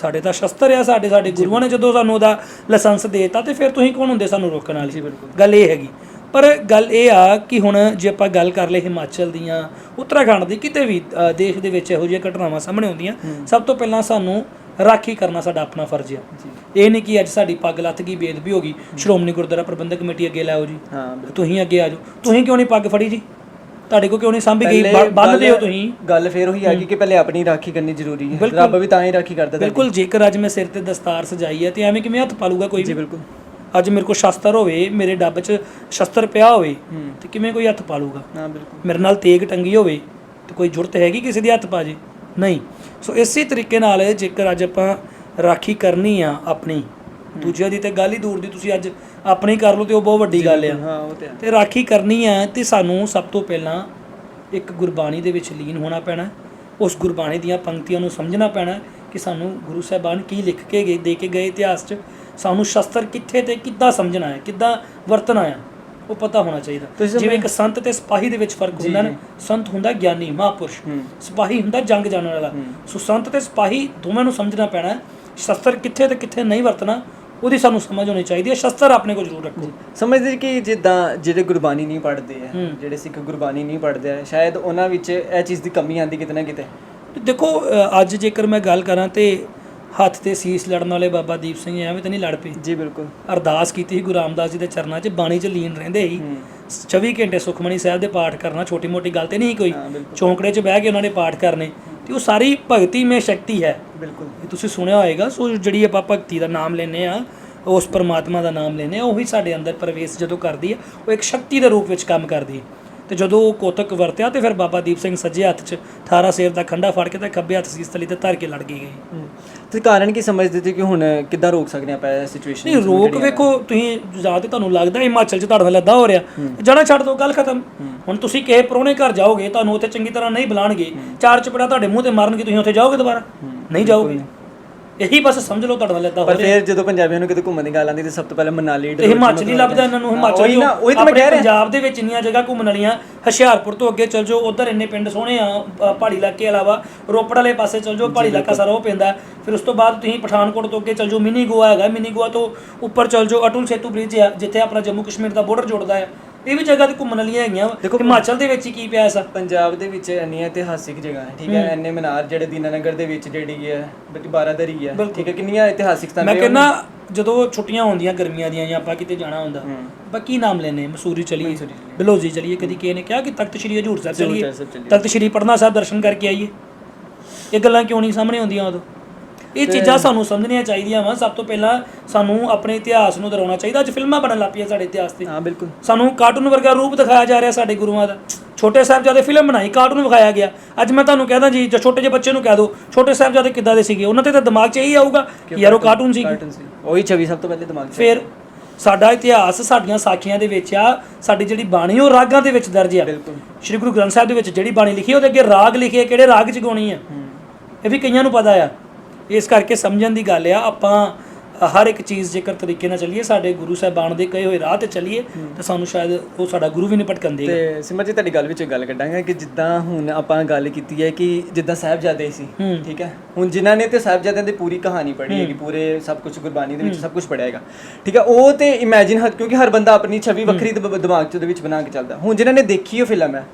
ਸਾਡੇ ਤਾਂ ਸ਼ਸਤਰ ਆ ਸਾਡੇ ਸਾਡੇ ਗੁਰੂਆਂ ਨੇ ਜਦੋਂ ਸਾਨੂੰ ਉਹਦਾ ਲਾਇਸੈਂਸ ਦੇਤਾ ਤੇ ਫਿਰ ਤੁਸੀਂ ਕੌਣ ਹੁੰਦੇ ਸਾਨੂੰ ਰੋਕਣ ਵਾਲੇ? ਗੱਲ ਇਹ ਹੈਗੀ। ਪਰ ਗੱਲ ਇਹ ਆ ਕਿ ਹੁਣ ਜੇ ਆਪਾਂ ਗੱਲ ਕਰ ਲਏ ਹਿਮਾਚਲ ਦੀਆਂ ਉੱਤਰਾਖੰਡ ਦੀ ਕਿਤੇ ਵੀ ਦੇਸ਼ ਦੇ ਵਿੱਚ ਇਹੋ ਜਿਹੀਆਂ ਘਟਨਾਵਾਂ ਸਾਹਮਣੇ ਆਉਂਦੀਆਂ ਸਭ ਤੋਂ ਪਹਿਲਾਂ ਸਾਨੂੰ ਰਾਖੀ ਕਰਨਾ ਸਾਡਾ ਆਪਣਾ ਫਰਜ਼ ਆ। ਇਹ ਨਹੀਂ ਕਿ ਅੱਜ ਸਾਡੀ ਪੱਗ ਲੱਥ ਗਈ ਬੇਦਬੀ ਹੋ ਗਈ ਸ਼੍ਰੋਮਣੀ ਗੁਰਦੁਆਰਾ ਪ੍ਰਬੰਧਕ ਕਮੇਟੀ ਅੱਗੇ ਲਾਓ ਜੀ। ਤੁਸੀਂ ਅੱਗੇ ਆ ਜਾਓ। ਤੁਸੀਂ ਕਿਉਂ ਨਹੀਂ ਪੱਗ ਫੜੀ ਜੀ? ਤੁਹਾਡੇ ਕੋ ਕਿਉਂ ਨਹੀਂ? ਸਾਂਭੀ ਗਈ? ਪਹਿਲੇ ਗੱਲ- ਤੁਸੀਂ। ਗੱਲ ਫੇਰ ਉਹੀ ਆ ਗਈ ਕਿ ਪਹਿਲੇ ਆਪਣੀ ਰਾਖੀ ਕਰਨੀ ਜ਼ਰੂਰੀ ਹੈ। ਰੱਬ ਵੀ ਤਾਂ ਹੀ ਰਾਖੀ ਕਰਦਾ ਤੁਹਾਡੀ। ਬਿਲਕੁਲ ਜੇਕਰ ਅੱਜ ਮੈਂ ਸਿਰ ਤੇ ਦਸਤਾਰ ਸਜਾਈ ਹੈ ਤੇ ਐਵੇਂ ਕਿਵੇਂ ਹੱਥ ਪਾਲੂਗਾ ਕੋਈ ਜੀ ਵੀ ਬਿਲਕੁਲ। ਅੱਜ ਮੇਰੇ ਕੋਲ ਸ਼ਸਤਰ ਹੋਵੇ ਮੇਰੇ ਡੱਬ 'ਚ ਸ਼ਸਤਰ ਪਿਆ ਹੋਵੇ ਹੂੰ। ਤੇ ਕਿਵੇਂ ਕੋਈ ਹੱਥ ਪਾਲੂਗਾ? ਹਾਂ ਬਿਲਕੁਲ। ਮੇਰੇ ਨਾਲ ਤੇਗ ਟੰਗੀ ਹੋਵੇ ਤੇ ਕੋਈ ਜ਼ਰੂਰਤ ਹੈਗੀ ਕਿਸੇ ਦੇ ਹੱਥ ਪਾ ਜੇ ਨਹੀਂ। ਸੋ ਇਸੇ ਤਰੀਕੇ ਨਾਲ ਜੇਕਰ ਅੱਜ ਆਪਾਂ ਰਾਖੀ ਕਰਨੀ ਆ ਆਪਣੀ ਦੂਜਿਆਂ ਦੀ ਤੇ ਗੱਲ ਹੀ ਦੂਰ ਦੀ ਤੁਸੀਂ ਅੱਜ ਆਪਣੀ ਕਰ ਲਓ ਤੇ ਉਹ ਬਹੁਤ ਵੱਡੀ ਗੱਲ ਆ। ਹਾਂ ਉਹ ਤੇ ਹੈ। ਤੇ ਰਾਖੀ ਕਰਨੀ ਹੈ ਤੇ ਸਾਨੂੰ ਸਭ ਤੋਂ ਪਹਿਲਾਂ ਇੱਕ ਗੁਰਬਾਣੀ ਦੇ ਵਿੱਚ ਲੀਨ ਹੋਣਾ ਪੈਣਾ ਉਸ ਗੁਰਬਾਣੀ ਦੀਆਂ ਪੰਕਤੀਆਂ ਨੂੰ ਸਮਝਣਾ ਪੈਣਾ ਕਿ ਸਾਨੂੰ ਗੁਰੂ ਸਾਹਿਬਾਨ ਕੀ ਲਿਖ ਕੇ ਗਏ ਦੇ ਕੇ ਗਏ ਇਤਿਹਾਸ 'ਚ ਸਾਨੂੰ ਸ਼ਸਤਰ ਕਿੱਥੇ ਤੇ ਕਿੱਦਾਂ ਸਮਝਣਾ ਹੈ ਕਿੱਦਾਂ ਵਰਤਣਾ ਹੈ ਉਹ ਪਤਾ ਹੋਣਾ ਚਾਹੀਦਾ। ਤੁਸੀਂ ਜਿਵੇਂ ਇੱਕ ਸੰਤ ਤੇ ਸਿਪਾਹੀ ਦੇ ਵਿੱਚ ਫ਼ਰਕ ਹੁੰਦਾ ਨਾ ਸੰਤ ਹੁੰਦਾ ਗਿਆਨੀ ਮਹਾਪੁਰਸ਼ ਹੂੰ। ਸਿਪਾਹੀ ਹੁੰਦਾ ਜੰਗ ਜਾਣਨ ਵਾਲਾ। ਸੋ ਸੰਤ ਤੇ ਸਿਪਾਹੀ ਦੋਵਾਂ ਨੂੰ ਸਮਝਣਾ ਪੈਣਾ ਹੈ। ਸ਼ਸਤਰ ਕਿੱਥੇ ਤੇ ਕਿੱਥੇ ਨਹੀਂ ਵਰਤਣਾ ਉਹਦੀ ਸਾਨੂੰ ਸਮਝ ਹੋਣੀ ਚਾਹੀਦੀ ਹੈ ਸ਼ਸਤਰ ਆਪਣੇ ਕੋਲ ਜ਼ਰੂਰ ਰੱਖੋ। ਸਮਝਦੇ ਕਿ ਜਿੱਦਾਂ ਜਿਹੜੇ ਗੁਰਬਾਣੀ ਨਹੀਂ ਪੜ੍ਹਦੇ ਆ। ਜਿਹੜੇ ਸਿੱਖ ਗੁਰਬਾਣੀ ਨਹੀਂ ਪੜ੍ਹਦੇ ਆ ਸ਼ਾਇਦ ਉਹਨਾਂ ਵਿੱਚ ਇਹ ਚੀਜ਼ ਦੀ ਕਮੀ ਆਂਦੀ ਕਿਤੇ ਨਾ ਕਿਤੇ। ਦੇਖੋ ਅੱਜ ਜੇਕਰ ਮੈਂ ਗੱਲ ਕਰਾਂ ਤੇ ਹੱਥ ਤੇ ਸੀਸ ਲੜਨ ਵਾਲੇ ਬਾਬਾ ਦੀਪ ਸਿੰਘ ਐਵੇਂ ਤਾਂ ਨਹੀਂ ਲੜ ਪਏ ਜੀ ਬਿਲਕੁਲ। ਅਰਦਾਸ ਕੀਤੀ ਸੀ ਗੁਰੂ ਰਾਮਦਾਸ ਜੀ ਦੇ ਚਰਨਾਂ 'ਚ ਬਾਣੀ 'ਚ ਲੀਨ ਰਹਿੰਦੇ ਸੀ। ਹੂੰ। 24 ਘੰਟੇ ਸੁਖਮਣੀ ਸਾਹਿਬ ਦੇ ਪਾਠ ਕਰਨਾ ਛੋਟੀ ਮੋਟੀ ਗੱਲ ਤੇ ਨਹੀਂ ਕੋਈ। ਚੌਂਕੜੇ 'ਚ ਬਹਿ ਕੇ ਉਹਨਾਂ ਨੇ ਪਾਠ ਕਰਨੇ। ਤੇ ਉਹ ਸਾਰੀ ਭਗਤੀ ਮੇ ਸ਼ਕਤੀ ਹੈ। ਬਿਲਕੁਲ। ਇਹ ਤੁਸੀਂ ਸੁਣਿਆ ਹੋਏਗਾ ਸੋ ਜਿਹੜੀ ਆਪਾਂ ਭਗਤੀ ਦਾ ਨਾਮ ਲੈਨੇ ਆ ਉਸ ਪਰਮਾਤਮਾ ਦਾ ਨਾਮ ਲੈਨੇ ਆ ਉਹੀ ਸਾਡੇ ਅੰਦਰ ਪ੍ਰਵੇਸ਼ ਜਦੋਂ ਕਰਦੀ ਹੈ ਉਹ ਇੱਕ ਸ਼ਕਤੀ ਦੇ ਰੂਪ ਵਿੱਚ ਕੰਮ ਕਰਦੀ ਹੈ। ਤੇ ਜਦੋਂ ਉਹ ਕੋਤਕ ਵਰਤਿਆ ਤੇ ਫਿਰ ਬਾਬਾ ਦੀਪ ਸਿੰਘ ਸੱਜੇ ਹੱਥ 'ਚ 18 ਸੇਰ ਦਾ ਖੰਡਾ ਫੜ ਕੇ ਤੇ ਖੱਬੇ ਹੱਥ ਸੀਸ ਤਲੀ ਤੇ ਧਰ ਕੇ ਲੜ ਗਈ ਗਈ ਹੂੰ। ਤੇ ਕਾਰਨ ਕੀ ਸਮਝਦੇ ਤੇ ਕਿ ਹੁਣ ਕਿੱਦਾਂ ਰੋਕ ਸਕਦੇ ਆਪਾਂ ਇਹ ਸਿਚੁਏਸ਼ਨ ਨਹੀਂ ਰੋਕ ਵੇਖੋ ਤੁਸੀਂ ਜਾ ਤੇ ਤੁਹਾਨੂੰ ਲੱਗਦਾ ਹਿਮਾਚਲ 'ਚ ਤੁਹਾਡੇ ਨਾਲ ਹੋ ਰਿਹਾ। ਜਾਣਾ ਛੱਡ ਦਿਓ ਗੱਲ ਖਤਮ। ਹੁਣ ਤੁਸੀਂ ਕਿਸੇ ਪ੍ਰਾਹੁਣੇ ਘਰ ਜਾਓਗੇ ਤੁਹਾਨੂੰ ਉੱਥੇ ਚੰਗੀ ਤਰ੍ਹਾਂ ਨਹੀਂ ਬੁਲਾਣਗੇ ਚਾਰ ਚਪੜਾ ਤੁਹਾਡੇ ਮੂੰਹ ਤੇ ਮਾਰਨਗੇ ਤੁਸੀਂ ਉੱਥੇ ਜਾਓਗੇ ਦੁਬਾਰਾ? ਨਹੀਂ ਜਾਓਗੇ। ਇਹੀ ਬਸ ਸਮਝ ਲਓ ਤੁਹਾਡੇ ਏਦਾਂ ਹੋ ਪਰ ਰਿਹਾ। ਫਿਰ ਜਦੋਂ ਪੰਜਾਬੀਆਂ ਨੂੰ ਕਿਤੇ ਘੁੰਮਣ ਦੀ ਗੱਲ ਆਉਂਦੀ ਤੇ ਸਭ ਤੋਂ ਪਹਿਲਾਂ ਮਨਾਲੀ ਤੇ ਹਿਮਾਚਲੀ ਲੱਭਦਾ ਇਹਨਾਂ ਨੂੰ ਹਿਮਾਚਲ ਉਹੀ ਨਾ ਉਹੀ ਤਾਂ ਮੈਂ ਆਪਣੇ ਕਹਿ ਰਿਹਾ। ਪੰਜਾਬ ਦੇ ਵਿੱਚ ਇੰਨੀਆਂ ਜਗ੍ਹਾ ਘੁੰਮਣ ਵਾਲੀਆਂ ਹੁਸ਼ਿਆਰਪੁਰ ਤੋਂ ਅੱਗੇ ਚਲ ਜਾਓ ਉਧਰ ਇੰਨੇ ਪਿੰਡ ਸੋਹਣੇ ਆ ਅ, ਪਹਾੜੀ ਇਲਾਕੇ ਇਲਾਵਾ ਰੋਪੜ ਵਾਲੇ ਪਾਸੇ ਚਲ ਜਾਓ ਪਹਾੜੀ ਇਲਾਕਾ ਸਾਰਾ ਉਹ ਪੈਂਦਾ ਹੈ। ਫਿਰ ਉਸ ਤੋਂ ਬਾਅਦ ਤੁਸੀਂ ਪਠਾਨਕੋਟ ਤੋਂ ਅੱਗੇ ਚਲ ਜਾਓ ਮਿਨੀ ਗੋਆ ਹੈਗਾ ਮਿਨੀ ਗੋਆ ਤੋਂ ਉੱਪਰ ਚਲ ਜਾਓ ਅਟਲ ਸੇਤੂ ਬ੍ਰਿਜ ਆ ਜਿੱਥੇ ਆਪਣਾ ਜੰਮੂ ਕਸ਼ਮੀਰ ਦਾ ਬਾਰਡਰ ਜੁੜਦਾ ਹੈ ਇਹ ਵੀ ਜਗ੍ਹਾ ਤੇ ਘੁੰਮਣ ਵਾਲੀਆਂ ਹੈਗੀਆਂ ਵਾ। ਦੇਖੋ, ਹਿਮਾਚਲ ਦੇ ਵਿੱਚ ਹੀ ਕੀ ਪਿਆ ਐਸਾ ਪੰਜਾਬ ਦੇ ਵਿੱਚ ਇੰਨੀਆਂ ਇਤਿਹਾਸਿਕ ਜਗ੍ਹਾ ਹੈ ਠੀਕ ਹੈ? ਐਨੇ ਮਨਾਰ ਜਿਹੜੇ ਦੀਨਾਨਗਰ ਦੇ ਵਿੱਚ ਜਿਹੜੀ ਹੈ ਬਟ ਬਾਰਾਦਰੀ ਹੈ ਠੀਕ ਹੈ? ਕਿੰਨੀਆਂ ਇਤਿਹਾਸਿਕ ਸਥਾਨ ਮੈਂ ਕਹਿੰਦਾ ਜਦੋਂ ਛੁੱਟੀਆਂ ਹੁੰਦੀਆਂ ਗਰਮੀਆਂ ਦੀਆਂ ਜਾਂ ਆਪਾਂ ਕਿਤੇ ਜਾਣਾ ਹੁੰਦਾ। ਆਪਾਂ ਕੀ ਨਾਮ ਲੈਨੇ ਮਸੂਰੀ ਚਲੀਏ ਡਲਹੌਜ਼ੀ ਚਲੀਏ। ਕਦੀ ਕਿਸੇ ਨੇ ਕਿਹਾ ਕਿ ਤਖਤ ਸ੍ਰੀ ਹਜੂਰ ਸਾਹਿਬ ਚਲੀਏ? ਸਾਹਿਬ ਚਲੀਏ। ਤਖਤ ਸ੍ਰੀ ਪਟਨਾ ਸਾਹਿਬ ਦਰਸ਼ਨ ਕਰਕੇ ਆਈਏ। ਇਹ ਗੱਲਾਂ ਕਿਉਂ ਨਹੀਂ ਸਾਹਮਣੇ ਆਉਂਦੀਆਂ ਉਦੋਂ? ਇਹ ਚੀਜ਼ਾਂ ਸਾਨੂੰ ਸਮਝਣੀਆਂ ਚਾਹੀਦੀਆਂ ਵਾ। ਸਭ ਤੋਂ ਪਹਿਲਾਂ ਸਾਨੂੰ ਆਪਣੇ ਇਤਿਹਾਸ ਨੂੰ ਦਰਾਉਣਾ ਚਾਹੀਦਾ। ਅੱਜ ਫਿਲਮਾਂ ਬਣਨ ਲੱਗ ਪਈਆਂ ਸਾਡੇ ਇਤਿਹਾਸ ਤੇ। ਹਾਂ ਬਿਲਕੁਲ। ਸਾਨੂੰ ਕਾਰਟੂਨ ਵਰਗਾ ਰੂਪ ਦਿਖਾਇਆ ਜਾ ਰਿਹਾ ਸਾਡੇ ਗੁਰੂਆਂ ਦਾ। ਛੋਟੇ ਸਾਹਿਬਜ਼ਾਦੇ ਫਿਲਮ ਬਣਾਈ ਕਾਰਟੂਨ ਵਿਖਾਇਆ ਗਿਆ। ਅੱਜ ਮੈਂ ਤੁਹਾਨੂੰ ਕਹਿੰਦਾ ਜੀ ਜੇ ਛੋਟੇ ਜਿਹੇ ਬੱਚੇ ਨੂੰ ਕਹਿ ਦਿਓ ਛੋਟੇ ਸਾਹਿਬਜ਼ਾਦੇ ਕਿੱਦਾਂ ਦੇ ਸੀਗੇ? ਉਹਨਾਂ ਤੇ ਤਾਂ ਦਿਮਾਗ 'ਚ ਇਹੀ ਆਊਗਾ ਕਿ ਯਾਰ ਉਹ ਕਾਰਟੂਨ ਸੀ ਕਾਰਟੂਨ ਸੀ। ਉਹੀ ਛਵੀ ਸਭ ਤੋਂ ਪਹਿਲੇ ਦਿਮਾਗ 'ਚ ਫਿਰ ਸਾਡਾ ਇਤਿਹਾਸ ਸਾਡੀਆਂ ਸਾਖੀਆਂ ਦੇ ਵਿੱਚ ਆ ਸਾਡੀ ਜਿਹੜੀ ਬਾਣੀ ਉਹ ਰਾਗਾਂ ਦੇ ਵਿੱਚ ਦਰਜ ਆ। ਬਿਲਕੁਲ। ਸ਼੍ਰੀ ਗੁਰੂ ਗ੍ਰੰਥ ਸਾਹਿਬ ਦੇ ਵਿੱਚ ਜਿਹੜੀ ਬਾਣੀ ਲਿਖੀ ਉਹਦੇ ਅੱਗੇ ਰਾਗ ਲਿਖੇ ਕਿਹੜੇ ਰਾਗ ਚ ਗਾਉਣੀ ਆ? ਇਹ ਵੀ ਕਈਆਂ ਨੂੰ ਪਤਾ ਆ। ਇਸ ਕਰਕੇ ਸਮਝਣ ਦੀ ਗੱਲ ਆ ਆਪਾਂ ਹਰ ਇੱਕ ਚੀਜ਼ ਜੇਕਰ ਤਰੀਕੇ ਨਾਲ ਚੱਲੀਏ ਸਾਡੇ ਗੁਰੂ ਸਾਹਿਬਾਨ ਦੇ ਕਹੇ ਹੋਏ ਰਾਹ ਤੇ ਚੱਲੀਏ ਤਾਂ ਸਾਨੂੰ ਸ਼ਾਇਦ ਉਹ ਸਾਡਾ ਗੁਰੂ ਵੀ ਨਹੀਂ ਭਟਕਣ ਦੇਗਾ। ਤੇ ਸਿਮਰ ਜੀ ਤੁਹਾਡੀ ਗੱਲ ਵਿੱਚ ਗੱਲ ਕੱਢਾਂਗਾ ਕਿ ਜਿੱਦਾਂ ਹੁਣ ਆਪਾਂ ਗੱਲ ਕੀਤੀ ਹੈ ਕਿ ਜਿੱਦਾਂ ਸਾਹਿਬਜ਼ਾਦੇ ਸੀ। ਠੀਕ ਹੈ? ਹੁਣ ਜਿਨ੍ਹਾਂ ਨੇ ਤੇ ਸਾਹਿਬਜ਼ਾਦਿਆਂ ਦੀ ਪੂਰੀ ਕਹਾਣੀ ਪੜ੍ਹੀ ਹੈਗੀ ਪੂਰੇ ਸਭ ਕੁਝ ਗੁਰਬਾਣੀ ਦੇ ਵਿੱਚ ਸਭ ਕੁਝ ਪੜਿਆ ਹੈਗਾ ਠੀਕ ਹੈ? ਉਹ ਤੇ ਇਮੇਜਿਨ ਕਿਉਂਕਿ ਹਰ ਬੰਦਾ ਆਪਣੀ ਛਵੀ ਵੱਖਰੀ ਦਿਮਾਗ 'ਚ ਉਹਦੇ ਵਿੱਚ ਬਣਾ ਕੇ ਚੱਲਦਾ। ਹੁਣ ਜਿਨ੍ਹਾਂ ਨੇ ਦੇਖੀ ਉਹ ਫਿਲਮ ਹੈ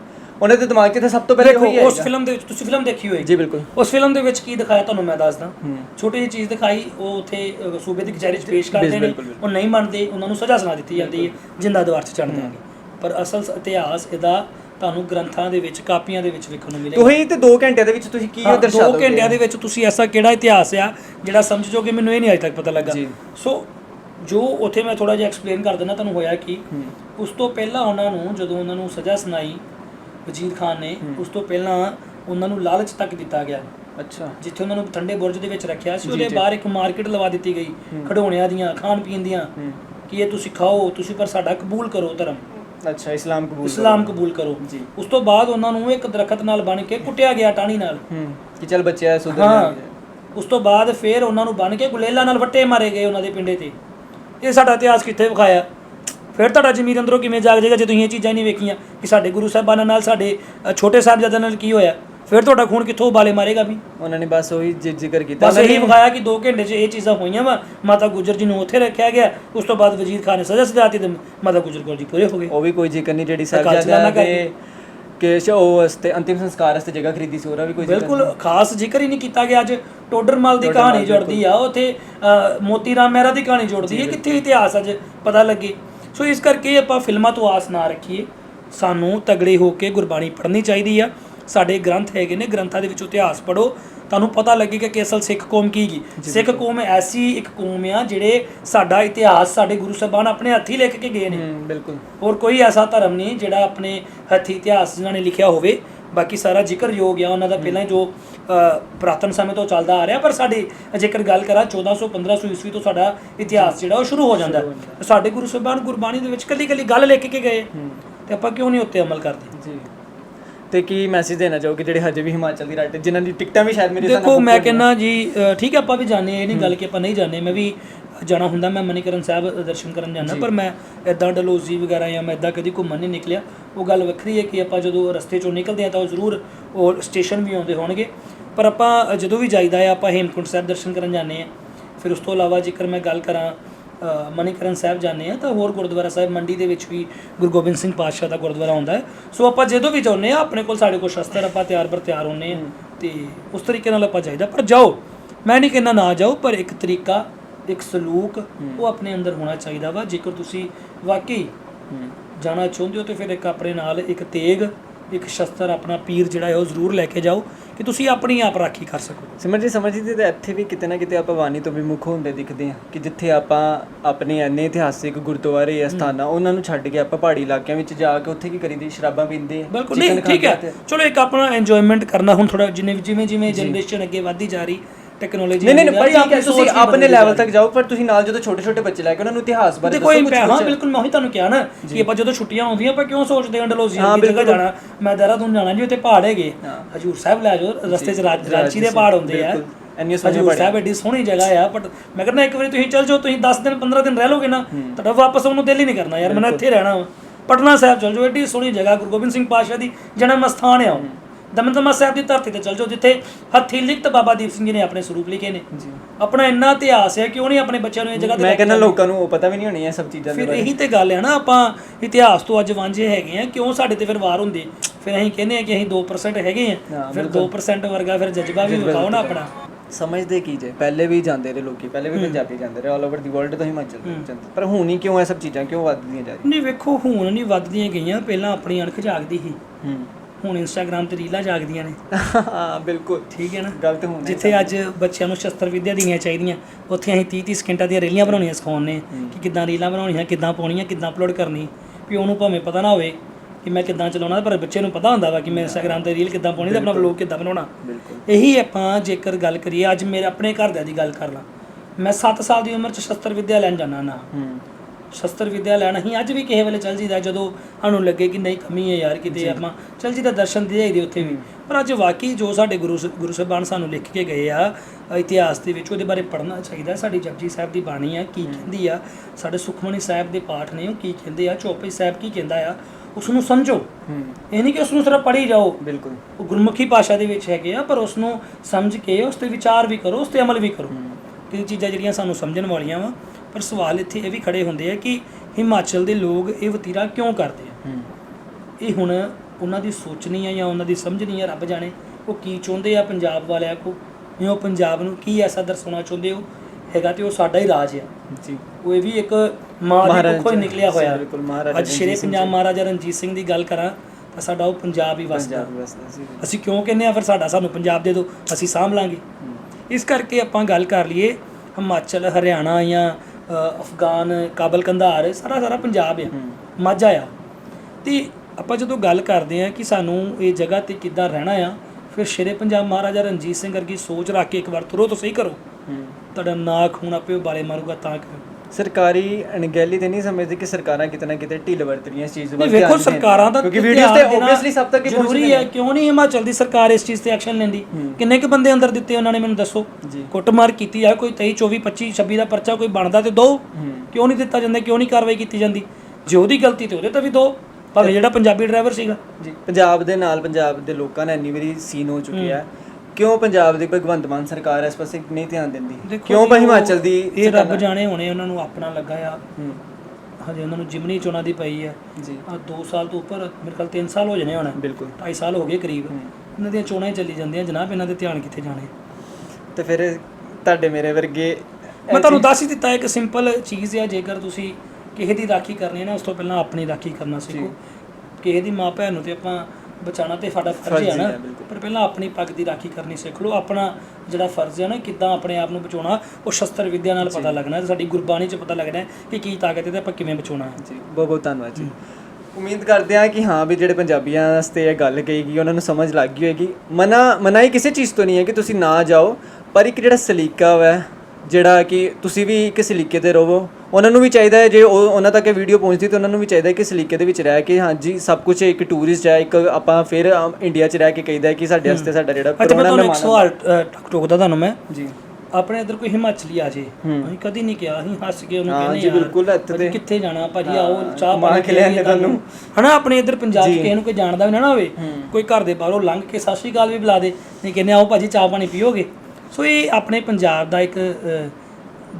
ਉਹਨਾਂ ਦੇ ਦਿਮਾਗ 'ਚ ਤਾਂ ਸਭ ਤੋਂ ਪਹਿਲਾਂ ਦੇਖੋ ਉਹੀ ਉਸ ਫਿਲਮ ਦੇ ਵਿੱਚ ਤੁਸੀਂ ਫਿਲਮ ਦੇਖੀ ਹੋਏਗੀ ਜੀ ਬਿਲਕੁਲ ਉਸ ਫਿਲਮ ਦੇ ਵਿੱਚ ਕੀ ਦਿਖਾਇਆ ਤੁਹਾਨੂੰ ਮੈਂ ਦੱਸਦਾ। ਛੋਟੀ ਜਿਹੀ ਚੀਜ਼ ਦਿਖਾਈ ਉਹ ਉੱਥੇ ਸੂਬੇ ਦੀ ਕਚਹਿਰੀ 'ਚ ਪੇਸ਼ ਕਰਦੇ ਨੇ ਬਿਲਕੁਲ। ਉਹ ਨਹੀਂ ਮੰਨਦੇ ਉਹਨਾਂ ਨੂੰ ਸਜ਼ਾ ਸੁਣਾ ਦਿੱਤੀ ਜਾਂਦੀ ਹੈ ਜਿੰਦਾ ਦੀਵਾਰ 'ਚ ਚੜ੍ਹ ਦੇਣਗੇ ਪਰ ਅਸਲ ਇਤਿਹਾਸ ਇਹਦਾ ਤੁਹਾਨੂੰ ਗ੍ਰੰਥਾਂ ਦੇ ਵਿੱਚ ਕਾਪੀਆਂ ਦੇ ਵਿੱਚ ਵੇਖਣ ਨੂੰ ਮਿਲੇਗਾ ਤੁਸੀਂ ਤੇ 2 ਘੰਟਿਆਂ ਦੇ ਵਿੱਚ ਤੁਸੀਂ ਕੀ ਹਾਂ, ਦਰਸਾ ਦੋ? ਘੰਟਿਆਂ ਦੇ ਵਿੱਚ ਤੁਸੀਂ ਐਸਾ ਕਿਹੜਾ ਇਤਿਹਾਸ ਆ ਜਿਹੜਾ ਸਮਝ ਜਾਓਗੇ ਮੈਨੂੰ ਇਹ ਨਹੀਂ ਅਜੇ ਤੱਕ ਪਤਾ ਲੱਗਾ ਜੀ। ਸੋ ਜੋ ਉੱਥੇ ਮੈਂ ਥੋੜਾ ਜਿਹਾ ਐਕਸਪਲੇਨ ਕਰ ਦਿੰਦਾ ਤੁਹਾਨੂੰ ਹੋਇਆ ਕੀ। ਉਸ ਤੋਂ ਪਹਿਲਾਂ ਉਹਨਾਂ ਨੂੰ ਜਦੋਂ ਉਹਨਾਂ ਨੂੰ ਸਜ਼ਾ ਸੁਣਾਈ ਵਜ਼ੀਰ ਖਾਨ ਨੇ ਉਸ ਤੋਂ ਪਹਿਲਾਂ ਉਹਨਾਂ ਨੂੰ ਲਾਲਚ ਤੱਕ ਦਿੱਤਾ ਗਿਆ। ਅੱਛਾ। ਜਿੱਥੇ ਉਹਨਾਂ ਨੂੰ ਠੰਡੇ ਬੁਰਜ ਦੇ ਵਿੱਚ ਰੱਖਿਆ ਸੀ ਉਹਦੇ। ਬਾਹਰ ਇੱਕ ਮਾਰਕੀਟ ਲਵਾ ਦਿੱਤੀ ਗਈ ਖਡੌਣਿਆਂ ਦੀਆਂ ਖਾਣ ਪੀਣ ਦੀਆਂ। ਕਿ ਇਹ ਤੁਸੀਂ ਖਾਓ ਤੁਸੀਂ ਪਰ ਸਾਡਾ ਕਬੂਲ ਕਰੋ ਧਰਮ। ਅੱਛਾ ਇਸਲਾਮ ਕਬੂਲ ਕਰੋ। ਇਸਲਾਮ ਕਬੂਲ ਕਰੋ। ਜੀ। ਉਸ ਤੋਂ ਬਾਅਦ ਉਹਨਾਂ ਨੂੰ ਇੱਕ ਦਰਖਤ ਨਾਲ ਬਣ ਕੇ ਕੁੱਟਿਆ ਗਿਆ ਟਾਣੀ ਨਾਲ। ਕਿ ਚੱਲ ਬੱਚਿਆ ਸੁਧਰ ਹਾਂ। ਉਸ ਤੋਂ ਬਾਅਦ ਫਿਰ ਉਹਨਾਂ ਨੂੰ ਬਣ ਕੇ ਗੁਲੇਲਾ ਨਾਲ ਵੱਟੇ ਮਾਰੇ ਗਏ ਉਹਨਾਂ ਦੇ ਪਿੰਡੇ ਤੇ। ਇਹ ਸਾਡਾ ਇਤਿਹਾਸ ਕਿੱਥੇ ਵਿਖਾਇਆ? ਫਿਰ ਤੁਹਾਡਾ ਜ਼ਮੀਰ ਅੰਦਰੋਂ ਕਿਵੇਂ ਜਾਗ ਜਾਏਗਾ ਜੇ ਤੁਸੀਂ ਇਹ ਚੀਜ਼ਾਂ ਨਹੀਂ ਵੇਖੀਆਂ ਕਿ ਸਾਡੇ ਗੁਰੂ ਸਾਹਿਬਾਨਾਂ ਨਾਲ ਸਾਡੇ ਛੋਟੇ ਸਾਹਿਬਜ਼ਾਦਿਆਂ ਨਾਲ ਕੀ ਹੋਇਆ? ਫਿਰ ਤੁਹਾਡਾ ਖੂਨ ਕਿੱਥੋਂ ਉਬਾਲੇ ਮਾਰੇਗਾ ਵੀ? ਉਹਨਾਂ ਨੇ ਬਸ ਉਹੀ ਜ਼ਿ- ਜ਼ਿਕਰ ਕੀਤਾ। ਬਸ ਇਹੀ ਵਿਖਾਇਆ ਕਿ 2 ਘੰਟੇ 'ਚ ਇਹ ਚੀਜ਼ਾਂ ਹੋਈਆਂ ਵਾ ਮਾਤਾ ਗੁਜਰ ਜੀ ਨੂੰ ਉੱਥੇ ਰੱਖਿਆ ਗਿਆ ਉਸ ਤੋਂ ਬਾਅਦ ਵਜ਼ੀਰ ਖਾਨ ਨੇ ਸਜ਼ਾ ਸਜਾਤੀ ਤੇ ਮਾਤਾ ਗੁਜਰ ਕੌਰ ਜੀ ਪੂਰੇ ਹੋ ਗਏ। ਉਹ ਵੀ ਕੋਈ ਜ਼ਿਕਰ ਨਹੀਂ ਜਿਹੜੀ ਅਕਾਲ ਚਲਾਣਾ ਸਾਹਿਬਜ਼ਾਦਿਆਂ ਦੇ ਕਿ ਸ਼- ਵਾਸਤੇ ਅੰਤਿਮ ਸੰਸਕਾਰ ਵਾਸਤੇ ਜਗ੍ਹਾ ਖਰੀਦੀ ਸੀ ਉਹਦਾ ਵੀ ਕੋਈ ਜ਼ਿਕਰ ਬਿਲਕੁਲ ਖਾਸ ਜ਼ਿਕਰ ਹੀ ਨਹੀਂ ਕੀਤਾ ਗਿਆ ਅੱਜ। ਟੋਡਰਮਲ ਦੀ ਕਹਾਣੀ ਜੁੜਦੀ ਆ ਉੱਥੇ ਅ, ਮੋਤੀ ਰਾਮ ਮਹਿਰਾ ਦੀ ਕਹਾਣੀ ਜੁੜਦੀ ਹੈ ਕਿੱਥੇ ਇਤਿਹਾਸ ਅੱਜ? ਪਤਾ ਲੱਗੇ। ਸੋ ਇਸ ਕਰਕੇ ਆਪਾਂ ਫਿਲਮਾਂ ਤੋਂ ਆਸ ਨਾ ਰੱਖੀਏ। ਸਾਨੂੰ ਤਗੜੇ ਹੋ ਕੇ ਗੁਰਬਾਣੀ ਪੜ੍ਹਨੀ ਚਾਹੀਦੀ ਆ। ਸਾਡੇ ਗ੍ਰੰਥ ਹੈਗੇ ਨੇ ਗ੍ਰੰਥਾਂ ਦੇ ਵਿੱਚੋਂ ਇਤਿਹਾਸ ਪੜੋ ਤੁਹਾਨੂੰ ਪਤਾ ਲੱਗੇਗਾ ਕਿ ਅਸਲ ਸਿੱਖ ਕੌਮ ਕੀ ਗੀ। ਸਿੱਖ ਕੌਮ ਐਸੀ ਇੱਕ ਕੌਮ ਆ ਜਿਹੜੇ ਸਾਡਾ ਇਤਿਹਾਸ ਸਾਡੇ ਗੁਰੂ ਸਾਹਿਬਾਨ ਆਪਣੇ ਹੱਥੀਂ ਲਿਖ ਕੇ ਗਏ ਨੇ। ਬਿਲਕੁਲ। ਹੋਰ ਕੋਈ ਐਸਾ ਧਰਮ ਨਹੀਂ ਜਿਹੜਾ ਆਪਣੇ ਹੱਥੀ ਇਤਿਹਾਸ ਜਿਨ੍ਹਾਂ ਨੇ ਲਿਖਿਆ ਹੋਵੇ। ਬਾਕੀ ਸਾਰਾ ਜ਼ਿਕਰਯੋਗ ਆ ਉਹਨਾਂ ਦਾ ਪਹਿਲਾਂ ਹੀ ਜੋ ਪੁਰਾਤਨ ਸਮੇਂ ਤੋਂ ਚੱਲਦਾ ਆ ਰਿਹਾ ਪਰ ਸਾਡੀ ਜੇਕਰ ਗੱਲ ਕਰਾਂ 1400 1500 ਈਸਵੀ ਤੋਂ ਸਾਡਾ ਇਤਿਹਾਸ ਜਿਹੜਾ ਉਹ ਸ਼ੁਰੂ ਹੋ ਜਾਂਦਾ। ਸਾਡੇ ਗੁਰੂ ਸਾਹਿਬਾਨ ਗੁਰਬਾਣੀ ਦੇ ਵਿੱਚ ਕੱਲੀ ਕੱਲੀ ਗੱਲ ਲਿਖ ਕੇ ਗਏ। ਤੇ ਆਪਾਂ ਕਿਉਂ ਨਹੀਂ ਉੱਤੇ ਅਮਲ ਕਰਦੇ? ਜੀ। ਤੇ ਕੀ ਮੈਸੇਜ ਦੇਣਾ ਚਾਹੋਗੇ ਜਿਹੜੇ ਹਜੇ ਵੀ ਹਿਮਾਚਲ ਦੀ ਰਾਈਟ ਜਿਨ੍ਹਾਂ ਦੀ ਟਿਕਟਾਂ ਵੀ ਸ਼ਾਇਦ ਮੇਰੇ ਹਿਸਾਬ ਦੇਖੋ ਮੈਂ ਕਹਿੰਦਾ ਜੀ ਠੀਕ ਹੈ ਆਪਾਂ ਵੀ ਜਾਣੇ ਇਹ ਨਹੀਂ ਗੱਲ ਕਿ ਆਪਾਂ ਨਹੀਂ ਜਾਣੇ ਮੈਂ ਵੀ ਜਾਣਾ ਹੁੰਦਾ ਮੈਂ ਮਨੀਕਰਨ ਸਾਹਿਬ ਦਰਸ਼ਨ ਕਰਨ ਜਾਂਦਾ। ਪਰ ਮੈਂ ਇਦਾਂ ਡਲੋਜ਼ੀ ਵਗੈਰਾ ਜਾਂ ਮੈਂ ਇਦਾਂ ਕਦੀ ਘੁੰਮਣ ਨਹੀਂ ਨਿਕਲਿਆ। ਉਹ ਗੱਲ ਵੱਖਰੀ ਹੈ ਕਿ ਆਪਾਂ ਜਦੋਂ ਰਸਤੇ ਚੋਂ ਨਿਕਲਦੇ ਆ ਤਾਂ ਉਹ ਜ਼ਰੂਰ ਉਹ ਸਟੇਸ਼ਨ ਵੀ ਆਉਂਦੇ ਹੋਣਗੇ। ਪਰ ਆਪਾਂ ਜਦੋਂ ਵੀ ਜਾਈਦਾ ਆ ਆਪਾਂ ਹੇਮਕੁੰਟ ਸਾਹਿਬ ਦਰਸ਼ਨ ਕਰਨ ਜਾਂਦੇ ਆ ਫਿਰ ਉਸ ਤੋਂ ਇਲਾਵਾ ਜੇਕਰ ਮੈਂ ਗੱਲ ਕਰਾਂ ਮਨੀਕਰਨ ਸਾਹਿਬ ਜਾਂਦੇ ਆ ਤਾਂ ਹੋਰ ਗੁਰਦੁਆਰਾ ਸਾਹਿਬ ਮੰਡੀ ਦੇ ਵਿੱਚ ਵੀ ਗੁਰੂ ਗੋਬਿੰਦ ਸਿੰਘ ਪਾਤਸ਼ਾਹ ਦਾ ਗੁਰਦੁਆਰਾ ਆਉਂਦਾ ਹੈ। ਸੋ ਆਪਾਂ ਜਦੋਂ ਵੀ ਚਾਹੁੰਦੇ ਆ ਆਪਣੇ ਕੋਲ ਸਾਡੇ ਕੋਲ ਸ਼ਸਤਰ ਆਪਾਂ ਤਿਆਰ ਬਰ ਤਿਆਰ ਹੁੰਨੇ ਆ ਤੇ ਉਸ ਤਰੀਕੇ ਨਾਲ ਆਪਾਂ ਚਾਹੀਦਾ ਪਰ ਜਾਓ ਮੈਂ ਨਹੀਂ ਕਹਿੰਦਾ ਨਾ ਜਾਓ ਪਰ ਇੱਕ ਤਰੀਕਾ ਇੱਕ ਸਲੂਕ ਉਹ ਆਪਣੇ ਅੰਦਰ ਹੋਣਾ ਚਾਹੀਦਾ ਵਾ ਜੇਕਰ ਤੁਸੀਂ ਵਾਕਈ ਜਾਣਾ ਚਾਹੁੰਦੇ ਹੋ ਤੇ ਫਿਰ ਇੱਕ ਆਪਣੇ ਨਾਲ ਇੱਕ ਤੇਗ ਇੱਕ ਸ਼ਸਤਰ ਆਪਣਾ ਪੀਰ ਜਿਹੜਾ ਹੈ ਉਹ ਜ਼ਰੂਰ ਲੈ ਕੇ ਜਾਓ ਕਿ ਤੁਸੀਂ ਆਪਣੀ ਆਪ ਰਾਖੀ ਕਰ ਸਕੋ। ਸਿਮਰ ਜੀ ਸਮਝਦੀ ਤੇ ਇੱਥੇ ਵੀ ਕਿਤੇ ਨਾ ਕਿਤੇ ਆਪਾਂ ਬਾਣੀ ਤੋਂ ਵਿਮੁਖ ਹੁੰਦੇ ਦਿਖਦੇ ਹਾਂ ਕਿ ਜਿੱਥੇ ਆਪਾਂ ਆਪਣੇ ਐਨੇ ਇਤਿਹਾਸਿਕ ਗੁਰਦੁਆਰੇ ਜਾਂ ਸਥਾਨਾਂ ਉਹਨਾਂ ਨੂੰ ਛੱਡ ਕੇ ਆਪਾਂ ਪਹਾੜੀ ਇਲਾਕਿਆਂ ਵਿੱਚ ਜਾ ਕੇ ਉੱਥੇ ਕੀ ਕਰੀਦੀ ਸ਼ਰਾਬਾਂ ਪੀਂਦੇ ਬਿਲਕੁਲ chicken ਨਹੀਂ ਠੀਕ ਹੈ। ਚਲੋ ਇੱਕ ਆਪਣਾ ਇੰਜੋਇਮੈਂਟ ਕਰਨਾ ਹੁਣ ਥੋੜਾ ਜਿਵੇਂ ਜਿਵੇਂ ਜਿਵੇਂ ਜਨਰੇਸ਼ਨ ਅੱਗੇ ਵਧਦੀ ਜਾ ਰਹੀ ਟੈਕਨੋਲੋਜੀ ਨਹੀਂ ਨਹੀਂ ਠੀਕ ਹੈ ਤੁਸੀਂ ਆਪਣੇ ਲੈਵਲ ਤੱਕ ਜਾਓ ਪਰ ਤੁਸੀਂ ਨਾਲ ਜਦੋਂ ਛੋਟੇ ਛੋਟੇ ਬੱਚੇ ਲੈ ਕੇ ਉਹਨਾਂ ਨੂੰ ਇਤਿਹਾਸ ਬਾਰੇ ਦੱਸੋ ਕੁਝ ਹਾਂ ਬਿਲਕੁਲ ਮੈਂ ਉਹੀ ਤੁਹਾਨੂੰ ਕਿਹਾ ਨਾ ਕਿ ਆਪਾਂ ਜਦੋਂ ਛੁੱਟੀਆਂ ਆਉਂਦੀਆਂ ਆਪਾਂ ਕਿਉਂ ਸੋਚਦੇ ਹਾਂ ਡਲੋਜ਼ੀਆਂ ਦੀ ਜਗ੍ਹਾ ਜਾਣਾ ਮੈਂ ਦੇਹਰਾਦੂਨ ਜਾਣਾ ਜੀ ਉੱਥੇ ਪਹਾੜ ਹੈਗੇ। ਹਜੂਰ ਸਾਹਿਬ ਲੈ ਜਾਓ ਰਸਤੇ 'ਚ ਰਾਂਚੀ ਦੇ ਪਹਾੜ ਹੁੰਦੇ ਆ। ਇੰਨੇ ਸੋਹਣੇ ਹਜੂਰ ਸਾਹਿਬ ਐਡੀ ਸੋਹਣੀ ਜਗ੍ਹਾ ਆ ਬਟ ਮੈਂ ਕਹਿੰਦਾ ਇੱਕ ਵਾਰੀ ਤੁਸੀਂ ਚੱਲ ਜਾਓ ਤੁਸੀਂ 10 ਦਿਨ 15 ਦਿਨ ਰਹਿ ਲੋਗੇ ਨਾ ਤੁਹਾਡਾ ਵਾਪਸ ਆਉਣ ਨੂੰ ਦਿਲ ਹੀ ਨਹੀਂ ਕਰਨਾ ਯਾਰ ਮੈਂ ਇੱਥੇ ਰਹਿਣਾ ਪਟਨਾ ਸਾਹਿਬ ਚੱਲ ਜਾਓ ਐਡੀ ਸੋਹਣੀ ਜਗ੍ਹਾ ਗੁਰੂ ਗੋਬਿੰਦ ਸਿੰਘ ਪਾਤਸ਼ਾਹ ਦੀ ਜਨਮ ਸਥਾਨ ਆ ਉਹ। ਦਮਦਮਾ ਸਾਹਿਬ ਦੀ ਧਰਤੀ ਤੇ ਚੱਲ ਜਾਓ ਜਿੱਥੇ ਹੱਥੀ ਲਿਖਤ ਬਾਬਾ ਦੀਪ ਸਿੰਘ ਜੀ ਨੇ ਆਪਣੇ ਸਰੂਪ ਲਿਖੇ ਨੇ। ਆਪਣਾ ਇੰਨਾ ਇਤਿਹਾਸ ਹੈ ਕਿਉਂ ਨਹੀਂ ਆਪਣੇ ਬੱਚਿਆਂ ਨੂੰ ਇਹ ਜਗ੍ਹਾ ਤੇ ਮੈਂ ਕਹਿੰਦਾ ਲੋਕਾਂ ਨੂੰ ਉਹ ਪਤਾ ਵੀ ਨਹੀਂ ਹੋਣੀ ਇਹ ਸਭ ਚੀਜ਼ਾਂ ਦੇ ਫਿਰ ਇਹੀ ਤੇ ਗੱਲ ਹੈ ਨਾ ਆਪਾਂ ਇਤਿਹਾਸ ਤੋਂ ਅੱਜ ਵਾਂਝੇ ਹੈਗੇ ਆ ਕਿਉਂ ਸਾਡੇ ਤੇ ਫਿਰ ਵਾਰ ਹੁੰਦੇ? ਫਿਰ ਅਸੀਂ ਕਹਿੰਦੇ ਆ ਕਿ ਅਸੀਂ 2% ਹੈਗੇ ਆ ਫਿਰ 2% ਵਰਗਾ ਫਿਰ ਜਜ਼ਬਾ ਵੀ ਵਿਖਾਓ ਨਾ ਆਪਣਾ। ਸਮਝਦੇ ਕੀ ਜੇ? ਪਹਿਲੇ ਵੀ ਜਾਂਦੇ ਰਹੇ ਲੋਕੀ ਪਹਿਲੇ ਵੀ ਪੰਜਾਬੀ ਜਾਂਦੇ ਰਹੇ ਆਲ ਓਵਰ ਦੀ ਵਰਲਡ ਤੋਂ ਹਿਮਾਚਲ ਜਾਂਦੇ। ਪਰ ਹੁਣ ਹੀ ਕਿਉਂ ਇਹ ਸਭ ਚੀਜ਼ਾਂ ਕਿਉਂ ਵੱਧਦੀਆਂ ਜਾ ਨਹੀਂ ਵੇਖੋ ਹੁਣ ਨਹੀਂ ਵੱਧਦੀਆਂ ਗਈਆਂ ਪਹਿਲਾਂ ਆਪਣੀ ਅਣਖ ਜਾਗਦੀ ਸੀ। ਹੁਣ ਇੰਸਟਾਗ੍ਰam ਤੇ ਰੀਲਾਂ ਜਾਗਦੀਆਂ ਨੇ। ਹੂੰ ਬਿਲਕੁਲ। ਠੀਕ ਹੈ ਨਾ? ਗਲਤ ਹੁਣ ਜਿੱਥੇ ਅੱਜ ਬੱਚਿਆਂ ਨੂੰ ਸ਼ਸਤਰ ਵਿੱਦਿਆ ਦੀਆਂ ਚਾਹੀਦੀਆਂ ਉੱਥੇ ਅਸੀਂ 30 30 ਸਕਿੰਟਾਂ ਦੀਆਂ ਰੀਲਾਂ ਬਣਾਉਣੀਆਂ ਸਿਖਾਉਂਦੇ ਕਿ ਕਿੱਦਾਂ ਰੀਲਾਂ ਬਣਾਉਣੀਆਂ ਕਿੱਦਾਂ ਪਾਉਣੀਆਂ ਕਿੱਦਾਂ ਅਪਲੋਡ ਕਰਨੀ ਵੀ ਉਹਨੂੰ ਭਾਵੇਂ ਪਤਾ ਨਾ ਹੋਵੇ ਕਿ ਮੈਂ ਕਿੱਦਾਂ ਚਲਾਉਣਾ ਪਰ ਬੱਚੇ ਨੂੰ ਪਤਾ ਹੁੰਦਾ ਵਾ ਕਿ ਮੈਂ ਇੰਸਟਾਗ੍ਰam ਤੇ ਰੀਲ ਕਿੱਦਾਂ ਪਾਉਣੀ ਤੇ ਆਪਣਾ ਵਲੌਗ ਕਿੱਦਾਂ ਬਣਾਉਣਾ। ਬਿਲਕੁਲ। ਇਹੀ ਆਪਾਂ ਜੇਕਰ ਗੱਲ ਕਰੀਏ ਅੱਜ ਮੇਰੇ ਆਪਣੇ ਘਰਦਿਆਂ ਦੀ ਗੱਲ ਕਰ ਲਾਂ। ਮੈਂ 7 ਸਾਲ ਦੀ ਉਮਰ 'ਚ ਸ਼ਸਤਰ ਵਿੱਦਿਆ ਲੈਣ ਜਾਣਾ ਨਾ। ਹੂੰ। ਸ਼ਸਤਰ ਵਿੱਦਿਆ ਲੈਣ ਅਸੀਂ ਅੱਜ ਵੀ ਕਿਸੇ ਵੇਲੇ ਚੱਲ ਜੀਦਾ ਜਦੋਂ ਸਾਨੂੰ ਲੱਗੇ ਕਿ ਨਹੀਂ ਕਮੀ ਹੈ ਯਾਰ ਕਿਤੇ ਆਪਾਂ ਚੱਲ ਜੀਦਾ ਦਰਸ਼ਨ ਦੇ ਆਈਦੇ ਉੱਥੇ ਵੀ। ਪਰ ਅੱਜ ਵਾਕਈ ਜੋ ਸਾਡੇ ਗੁਰੂ ਗੁਰੂ ਸਾਹਿਬਾਨ ਸਾਨੂੰ ਲਿਖ ਕੇ ਗਏ ਆ ਇਤਿਹਾਸ ਦੇ ਵਿੱਚ ਉਹਦੇ ਬਾਰੇ ਪੜ੍ਹਨਾ ਚਾਹੀਦਾ। ਸਾਡੀ ਜਪਜੀ ਸਾਹਿਬ ਦੀ ਬਾਣੀ ਆ ਕੀ ਕਹਿੰਦੀ ਆ ਸਾਡੇ ਸੁਖਮਨੀ ਸਾਹਿਬ ਦੇ ਪਾਠ ਨੇ ਉਹ ਕੀ ਕਹਿੰਦੇ ਆ ਚੌਪਈ ਸਾਹਿਬ ਕੀ ਕਹਿੰਦਾ ਆ ਉਸ ਨੂੰ ਸਮਝੋ। ਹੂੰ। ਇਹ ਨਹੀਂ ਕਿ ਉਸ ਨੂੰ ਸਿਰਫ ਪੜ੍ਹੀ ਜਾਓ। ਬਿਲਕੁਲ। ਉਹ ਗੁਰਮੁਖੀ ਭਾਸ਼ਾ ਦੇ ਵਿੱਚ ਹੈਗੇ ਆ ਪਰ ਉਸ ਨੂੰ ਸਮਝ ਕੇ ਉਸ ਤੇ ਵਿਚਾਰ ਵੀ ਕਰੋ ਉਸ ਤੇ ਅਮਲ ਵੀ ਕਰੋ। ਇਹ ਚੀਜ਼ਾਂ ਜਿਹੜੀਆਂ ਸਾਨੂੰ ਸਮਝਣ ਵਾਲੀਆਂ ਵਾ ਪਰ ਸਵਾਲ ਇੱਥੇ ਇਹ ਵੀ ਖੜੇ ਹੁੰਦੇ ਆ ਕਿ ਹਿਮਾਚਲ ਦੇ ਲੋਕ ਇਹ ਵਤੀਰਾ ਕਿਉਂ ਕਰਦੇ ਆ? ਇਹ ਹੁਣ ਉਹਨਾਂ ਦੀ ਸੋਚਣੀ ਆ ਜਾਂ ਉਹਨਾਂ ਦੀ ਸਮਝਣੀ ਆ ਰੱਬ ਜਾਣੇ ਉਹ ਕੀ ਚਾਹੁੰਦੇ ਆ ਪੰਜਾਬ ਵਾਲਿਆਂ ਕੋ? ਜਾਂ ਉਹ ਪੰਜਾਬ ਨੂੰ ਕੀ ਐਸਾ ਦਰਸਾਉਣਾ ਚਾਹੁੰਦੇ ਹੋ? ਹੈਗਾ ਤੇ ਉਹ ਸਾਡਾ ਹੀ ਰਾਜ ਆ। ਜੀ। ਉਹ ਇਹ ਵੀ ਇੱਕ ਮਾਂ ਦੀ ਕੁੱਖੋਂ ਹੀ ਨਿਕਲਿਆ ਹੋਇਆ। ਬਿਲਕੁਲ, ਮਹਾਰਾਜਾ ਅੱਜ ਸ਼ੇਰੇ ਪੰਜਾਬ। ਮਹਾਰਾਜਾ ਰਣਜੀਤ ਸਿੰਘ ਦੀ ਗੱਲ ਕਰਾਂ ਤਾਂ ਸਾਡਾ ਉਹ ਪੰਜਾਬ ਹੀ ਵਸਦਾ। ਅਸੀਂ ਕਿਉਂ ਕਹਿੰਦੇ ਆ ਫਿਰ ਸਾਡਾ ਸਾਨੂੰ ਪੰਜਾਬ ਦੇ ਦਿਓ ਅਸੀਂ ਸਾਂਭ ਲਾਂਗੇ। ਇਸ ਕਰਕੇ ਆਪਾਂ ਗੱਲ ਕਰ ਲਈਏ ਹਿਮਾਚਲ ਹਰਿਆਣਾ ਜਾਂ ਅਫਗਾਨ ਕਾਬਲ ਕੰਧਾਰ ਸਾਰਾ ਸਾਰਾ ਪੰਜਾਬ ਆ। ਮਾਝਾ ਆ ਤੇ ਆਪਾਂ ਜਦੋਂ ਗੱਲ ਕਰਦੇ ਆ ਕਿ ਸਾਨੂੰ ਇਹ ਜਗ੍ਹਾ ਤੇ ਕਿੱਦਾਂ ਰਹਿਣਾ ਆ ਫਿਰ ਸ਼ੇਰੇ ਪੰਜਾਬ ਮਹਾਰਾਜਾ ਰਣਜੀਤ ਸਿੰਘ ਵਰਗੀ ਸੋਚ ਰੱਖ ਕੇ ਇੱਕ ਵਾਰ ਤੁਰੋ ਤਾਂ ਸਹੀ ਕਰੋ। ਤੁਹਾਡਾ ਨਾ ਖੂਨ ਆਪੇ ਉਬਾਲੇ ਮਾਰੂਗਾ ਤਾਂ ਕਰੋ ਸਰਕਾਰੀ ਅਣਗਹਿਲੀ ਤੇ ਨਹੀਂ ਸਮਝਦੇ ਕਿ ਸਰਕਾਰਾਂ ਕਿਤੇ ਨਾ ਕਿਤੇ ਢਿੱਲ ਵਰਤ ਰਹੀਆਂ ਇਸ ਚੀਜ਼ ਵੱਲ ਨਹੀਂ ਵੇਖੋ। ਸਰਕਾਰਾਂ ਦਾ ਕਿਉਂਕਿ ਵੀਡੀਓਜ਼ ਤੇ ਆਬਵੀਅਸਲੀ ਸਭ ਤੱਕ ਜ਼ਰੂਰੀ ਹੈ ਕਿਉਂ ਨਹੀਂ ਹਿਮਾਚਲ ਦੀ ਸਰਕਾਰ ਇਸ ਚੀਜ਼ ਤੇ ਐਕਸ਼ਨ ਲੈਂਦੀ? ਕਿੰਨੇ ਕੁ ਬੰਦੇ ਅੰਦਰ ਦਿੱਤੇ ਉਹਨਾਂ ਨੇ ਮੈਨੂੰ ਦੱਸੋ? ਕੁੱਟਮਾਰ ਕੀਤੀ ਆ ਕੋਈ 23 24 25 26 ਦਾ ਪਰਚਾ ਕੋਈ ਬਣਦਾ ਤੇ ਦੋ? ਕਿਉਂ ਨਹੀਂ ਦਿੱਤਾ ਜਾਂਦਾ ਕਿਉਂ ਨਹੀਂ ਕਾਰਵਾਈ ਕੀਤੀ ਜਾਂਦੀ? ਜੇ ਉਹਦੀ ਗਲਤੀ ਤੇ ਉਹਦੇ ਤੇ ਵੀ ਦੋ। ਭਾਵੇਂ ਜਿਹੜਾ ਪੰਜਾਬੀ ਡਰਾਈਵਰ ਸੀਗਾ। ਜੀ ਪੰਜਾਬ ਦੇ ਨਾਲ ਪੰਜਾਬ ਦੇ ਲੋਕਾਂ ਨਾਲ ਇੰਨੀ ਵਾਰੀ ਸੀਨ ਹੋ ਚੁੱਕੀ ਹੈ। ਕਿਉਂ ਪੰਜਾਬ ਦੀ ਭਗਵੰਤ ਮਾਨ ਸਰਕਾਰ ਇਸ ਪਾਸੇ ਨਹੀਂ ਧਿਆਨ ਦਿੰਦੀ? ਦੇਖੋ ਕਿਉਂ ਜੀ, ਉਹ- ਹਿਮਾਚਲ ਦੀ ਇਹ ਰੱਬ ਜਾਣੇ ਹੋਣੇ ਉਹਨਾਂ ਨੂੰ ਆਪਣਾ ਲੱਗਾ ਆ। ਹੂੰ। ਹਜੇ ਉਹਨਾਂ ਨੂੰ ਜਿਮਨੀ ਚੋਣਾਂ ਦੀ ਪਈ ਆ। ਜੀ। ਆ 2 ਸਾਲ ਤੋਂ ਉੱਪਰ ਮੇਰੇ ਖਿਆਲ 3 ਸਾਲ ਹੋ ਜਾਣੇ ਹੁਣ। ਬਿਲਕੁਲ। 2.5 ਸਾਲ ਹੋ ਗਏ ਕਰੀਬ। ਇਹਨਾਂ ਦੀਆਂ ਚੋਣਾਂ ਹੀ ਚੱਲੀ ਜਾਂਦੀਆਂ ਜਨਾਬ ਇਹਨਾਂ ਦੇ ਧਿਆਨ ਕਿੱਥੇ ਜਾਣੇ? ਤੇ ਫਿਰ ਤੁਹਾਡੇ ਮੇਰੇ ਵਰਗੇ ਮੈਂ ਤੁਹਾਨੂੰ ਦੱਸ ਹੀ ਦਿੱਤਾ ਇੱਕ ਸਿੰਪਲ ਚੀਜ਼ ਆ ਜੇਕਰ ਤੁਸੀਂ ਕਿਸੇ ਦੀ ਰਾਖੀ ਕਰਨੀ ਹੈ ਨਾ ਉਸ ਤੋਂ ਪਹਿਲਾਂ ਆਪਣੀ ਰਾਖੀ ਕਰਨਾ ਸਿੱਖੋ। ਕਿਸੇ ਦੀ ਮਾਂ ਭੈਣ ਨੂੰ ਤੇ ਆਪਾਂ ਬਚਾਉਣਾ ਤੇ ਸਾਡਾ ਫਰਜ਼ ਹੈ ਨਾ। ਪਰ ਪਹਿਲਾਂ ਆਪਣੀ ਪੱਗ ਦੀ ਰਾਖੀ ਕਰਨੀ ਸਿੱਖ ਲਓ। ਆਪਣਾ ਜਿਹੜਾ ਫਰਜ਼ ਹੈ ਨਾ ਕਿੱਦਾਂ ਆਪਣੇ ਆਪ ਨੂੰ ਬਚਾਉਣਾ ਉਹ ਸ਼ਸਤਰ ਵਿਦਿਆ ਨਾਲ ਪਤਾ ਲੱਗਣਾ ਤੇ ਸਾਡੀ ਗੁਰਬਾਣੀ 'ਚ ਪਤਾ ਲੱਗਣਾ ਕਿ ਕੀ ਤਾਕਤ ਹੈ ਤੇ ਆਪਾਂ ਕਿਵੇਂ ਬਚਾਉਣਾ ਹੈ। ਜੀ ਬਹੁਤ ਬਹੁਤ ਧੰਨਵਾਦ ਜੀ। ਉਮੀਦ ਕਰਦੇ ਹਾਂ ਕਿ ਹਾਂ ਵੀ ਜਿਹੜੇ ਪੰਜਾਬੀਆਂ ਵਾਸਤੇ ਇਹ ਗੱਲ ਕਹੀ ਗਈ ਉਹਨਾਂ ਨੂੰ ਸਮਝ ਲੱਗ ਗਈ ਹੋਏਗੀ। ਮਨਾ ਮਨਾਈ ਕਿਸੇ ਚੀਜ਼ ਤੋਂ ਨਹੀਂ ਹੈ ਕਿ ਤੁਸੀਂ ਨਾ ਜਾਓ ਪਰ ਇੱਕ ਜਿਹੜਾ ਸਲੀਕਾ ਹੈ ਜਿਹੜਾ ਕਿ ਤੁਸੀਂ ਵੀ ਇੱਕ ਸਲੀਕੇ ਤੇ ਰਹੋ ਉਹਨਾਂ ਨੂੰ ਵੀ ਚਾਹੀਦਾ ਹੈ ਜੇ ਉਹ ਉਹਨਾਂ ਤੱਕ ਇਹ ਵੀਡੀਓ ਪਹੁੰਚਦੀ ਤਾਂ ਉਹਨਾਂ ਨੂੰ ਵੀ ਚਾਹੀਦਾ ਹੈ ਕਿ ਸਲੀਕੇ ਦੇ ਵਿੱਚ ਰਹਿ ਕੇ ਹਾਂਜੀ ਸਭ ਕੁਝ ਇੱਕ ਟੂਰਿਸਟ ਹੈ ਇੱਕ ਆਪਾਂ ਫਿਰ ਅਮ, ਇੰਡੀਆ 'ਚ ਰਹਿ ਕੇ ਕਹੀਦਾ ਕਿ ਸਾਡੇ ਵਾਸਤੇ ਸਾਡਾ ਜਿਹੜਾ ਅੱਛਾ ਮੈਂ ਤੁਹਾਨੂੰ ਇੱਕ ਮਹਿਮਾਨ ਸਵਾਲ ਅ, ਤੁਹਾਨੂੰ ਮੈਂ। ਜੀ। ਆਪਣੇ ਇੱਧਰ ਕੋਈ ਹਿਮਾਚਲੀ ਆ ਜੇ ਅਸੀਂ ਕਦੀ ਨਹੀਂ ਕਿਹਾ ਅਸੀਂ ਹੱਸ ਕੇ ਉਹਨੂੰ ਹਾਂ ਕਹਿੰਦੇ ਜੀ, ਯਾਰ ਬਿਲਕੁਲ, ਇੱਥੇ ਭਾਜੀ ਤੇ- ਕਿੱਥੇ ਜਾਣਾ ਭਾਜੀ ਆਓ ਚਾਹ ਮਾਂ ਪਾਣੀ ਖਿਲਾਉਂਦੇ ਪਿਆਈਏ ਤੁਹਾਨੂੰ। ਹਨਾ ਆਪਣੇ ਇੱਧਰ ਪੰਜਾਬ 'ਚ ਕਿਸੇ ਨੂੰ ਕੋਈ ਜਾਣਦਾ ਵੀ ਨਾ ਨਾ ਹੋਵੇ ਕੋਈ ਘਰ ਦੇ ਬਾਹਰੋਂ ਲੰਘ ਕੇ ਸਤਿ ਸ਼੍ਰੀ ਅਕਾਲ ਵੀ ਬੁਲਾ ਦੇ ਨਹੀਂ ਕਹਿੰਦੇ ਆਓ ਭਾਜੀ ਚਾਹ ਪਾਣੀ ਪੀਓਗੇ। ਸੋ ਇਹ ਆਪਣੇ ਪੰਜਾਬ ਦਾ ਇੱਕ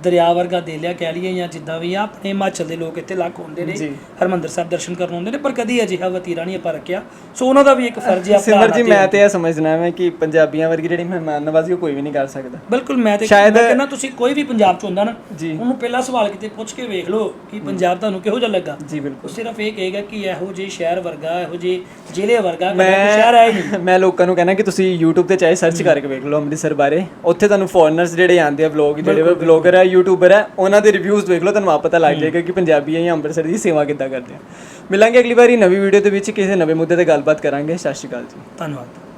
ਦਰਿਆ ਵਰਗਾ ਦੇ ਲਿਆ ਕਹਿ ਲਈਏ ਜਾਂ ਜਿੱਦਾਂ ਵੀ ਆ ਆਪਣੇ ਹਿਮਾਚਲ ਦੇ ਲੋਕ ਇੱਥੇ ਲੱਖ ਹੁੰਦੇ ਨੇ। ਹਰਮੰਦਰ ਸਾਹਿਬ ਦਰਸ਼ਨ ਕਰਨ ਆਉਂਦੇ ਨੇ ਪਰ ਕਦੀ ਅਜਿਹਾ ਵਤੀਰਾ ਨਹੀਂ ਆਪਾਂ ਰੱਖਿਆ। ਸੋ ਉਹਨਾਂ ਦਾ ਵੀ ਇੱਕ ਫਰਜ਼ ਹੈ ਆਪਣਾ ਸਿਮਰ ਜੀ ਮੈਂ ਤੇ ਇਹ ਸਮਝਣਾ ਮੈਂ ਕਿ ਪੰਜਾਬੀਆਂ ਵਰਗੀ ਜਿਹੜੀ ਮਹਿਮਾਨ ਨਵਾਜ਼ੀ ਉਹ ਕੋਈ ਵੀ ਨਹੀਂ ਕਰ ਸਕਦਾ। ਬਿਲਕੁਲ ਮੈਂ ਤੇ ਕਹਿੰਦਾ ਤੁਸੀਂ ਕੋਈ ਵੀ ਪੰਜਾਬ ਚ ਹੁੰਦਾ ਨਾ। ਉਹਨੂੰ ਪਹਿਲਾ ਸਵਾਲ ਕਿਤੇ ਪੁੱਛ ਕੇ ਵੇਖ ਲਓ ਕਿ ਪੰਜਾਬ ਤੁਹਾਨੂੰ ਕਿਹੋ ਜਿਹਾ ਲੱਗਾ। ਜੀ ਉਹ ਬਿਲਕੁਲ ਸਿਰਫ ਇਹ ਕਹੇਗਾ ਕਿ ਇਹੋ ਜਿਹੇ ਸ਼ਹਿਰ ਵਰਗਾ ਇਹੋ ਜਿਹੇ ਜ਼ਿਲ੍ਹੇ ਵਰਗਾ ਕੋਈ ਸ਼ਹਿਰ ਹੈ ਨਹੀਂ। ਮੈਂ ਮੈਂ ਲੋਕਾਂ ਨੂੰ ਕਹਿੰਦਾ ਕਿ ਤੁਸੀਂ YouTube ਤੇ ਚਾਹੇ ਸਰਚ ਕਰਕੇ ਵੇਖ ਲਓ ਅੰਮ੍ਰਿਤਸਰ ਬਾਰੇ। ਉੱਥੇ ਤੁਹਾਨੂੰ ਫੋਰਨਰਸ ਜਿਹੜੇ ਆਉਂਦੇ ਆ ਵਲੌਗ ਜਿਹੜੇ ਵਲੌਗਰ ਆ ਯੂਟਿਊਬਰ ਆ ਉਹਨਾਂ ਦੇ ਰਿਵਿਊਜ਼ ਵੇਖ ਲਓ ਤੁਹਾਨੂੰ ਆਪ ਪਤਾ ਲੱਗ ਜਾਏਗਾ ਕਿ ਪੰਜਾਬੀ ਆ ਜਾਂ ਅੰਮ੍ਰਿਤਸਰ ਦੀ ਸੇਵਾ ਕਿੱਦਾਂ ਕਰਦੇ ਆ। ਮਿਲਾਂਗੇ ਅਗਲੀ ਵਾਰੀ ਨਵੀਂ ਵੀਡੀਓ ਦੇ ਵਿੱਚ ਕਿਸੇ ਨਵੇਂ ਮੁੱਦੇ ਤੇ ਗੱਲਬਾਤ ਕਰਾਂਗੇ। ਸਤਿ ਸ਼੍ਰੀ ਅਕਾਲ ਜੀ। ਧੰਨਵਾਦ।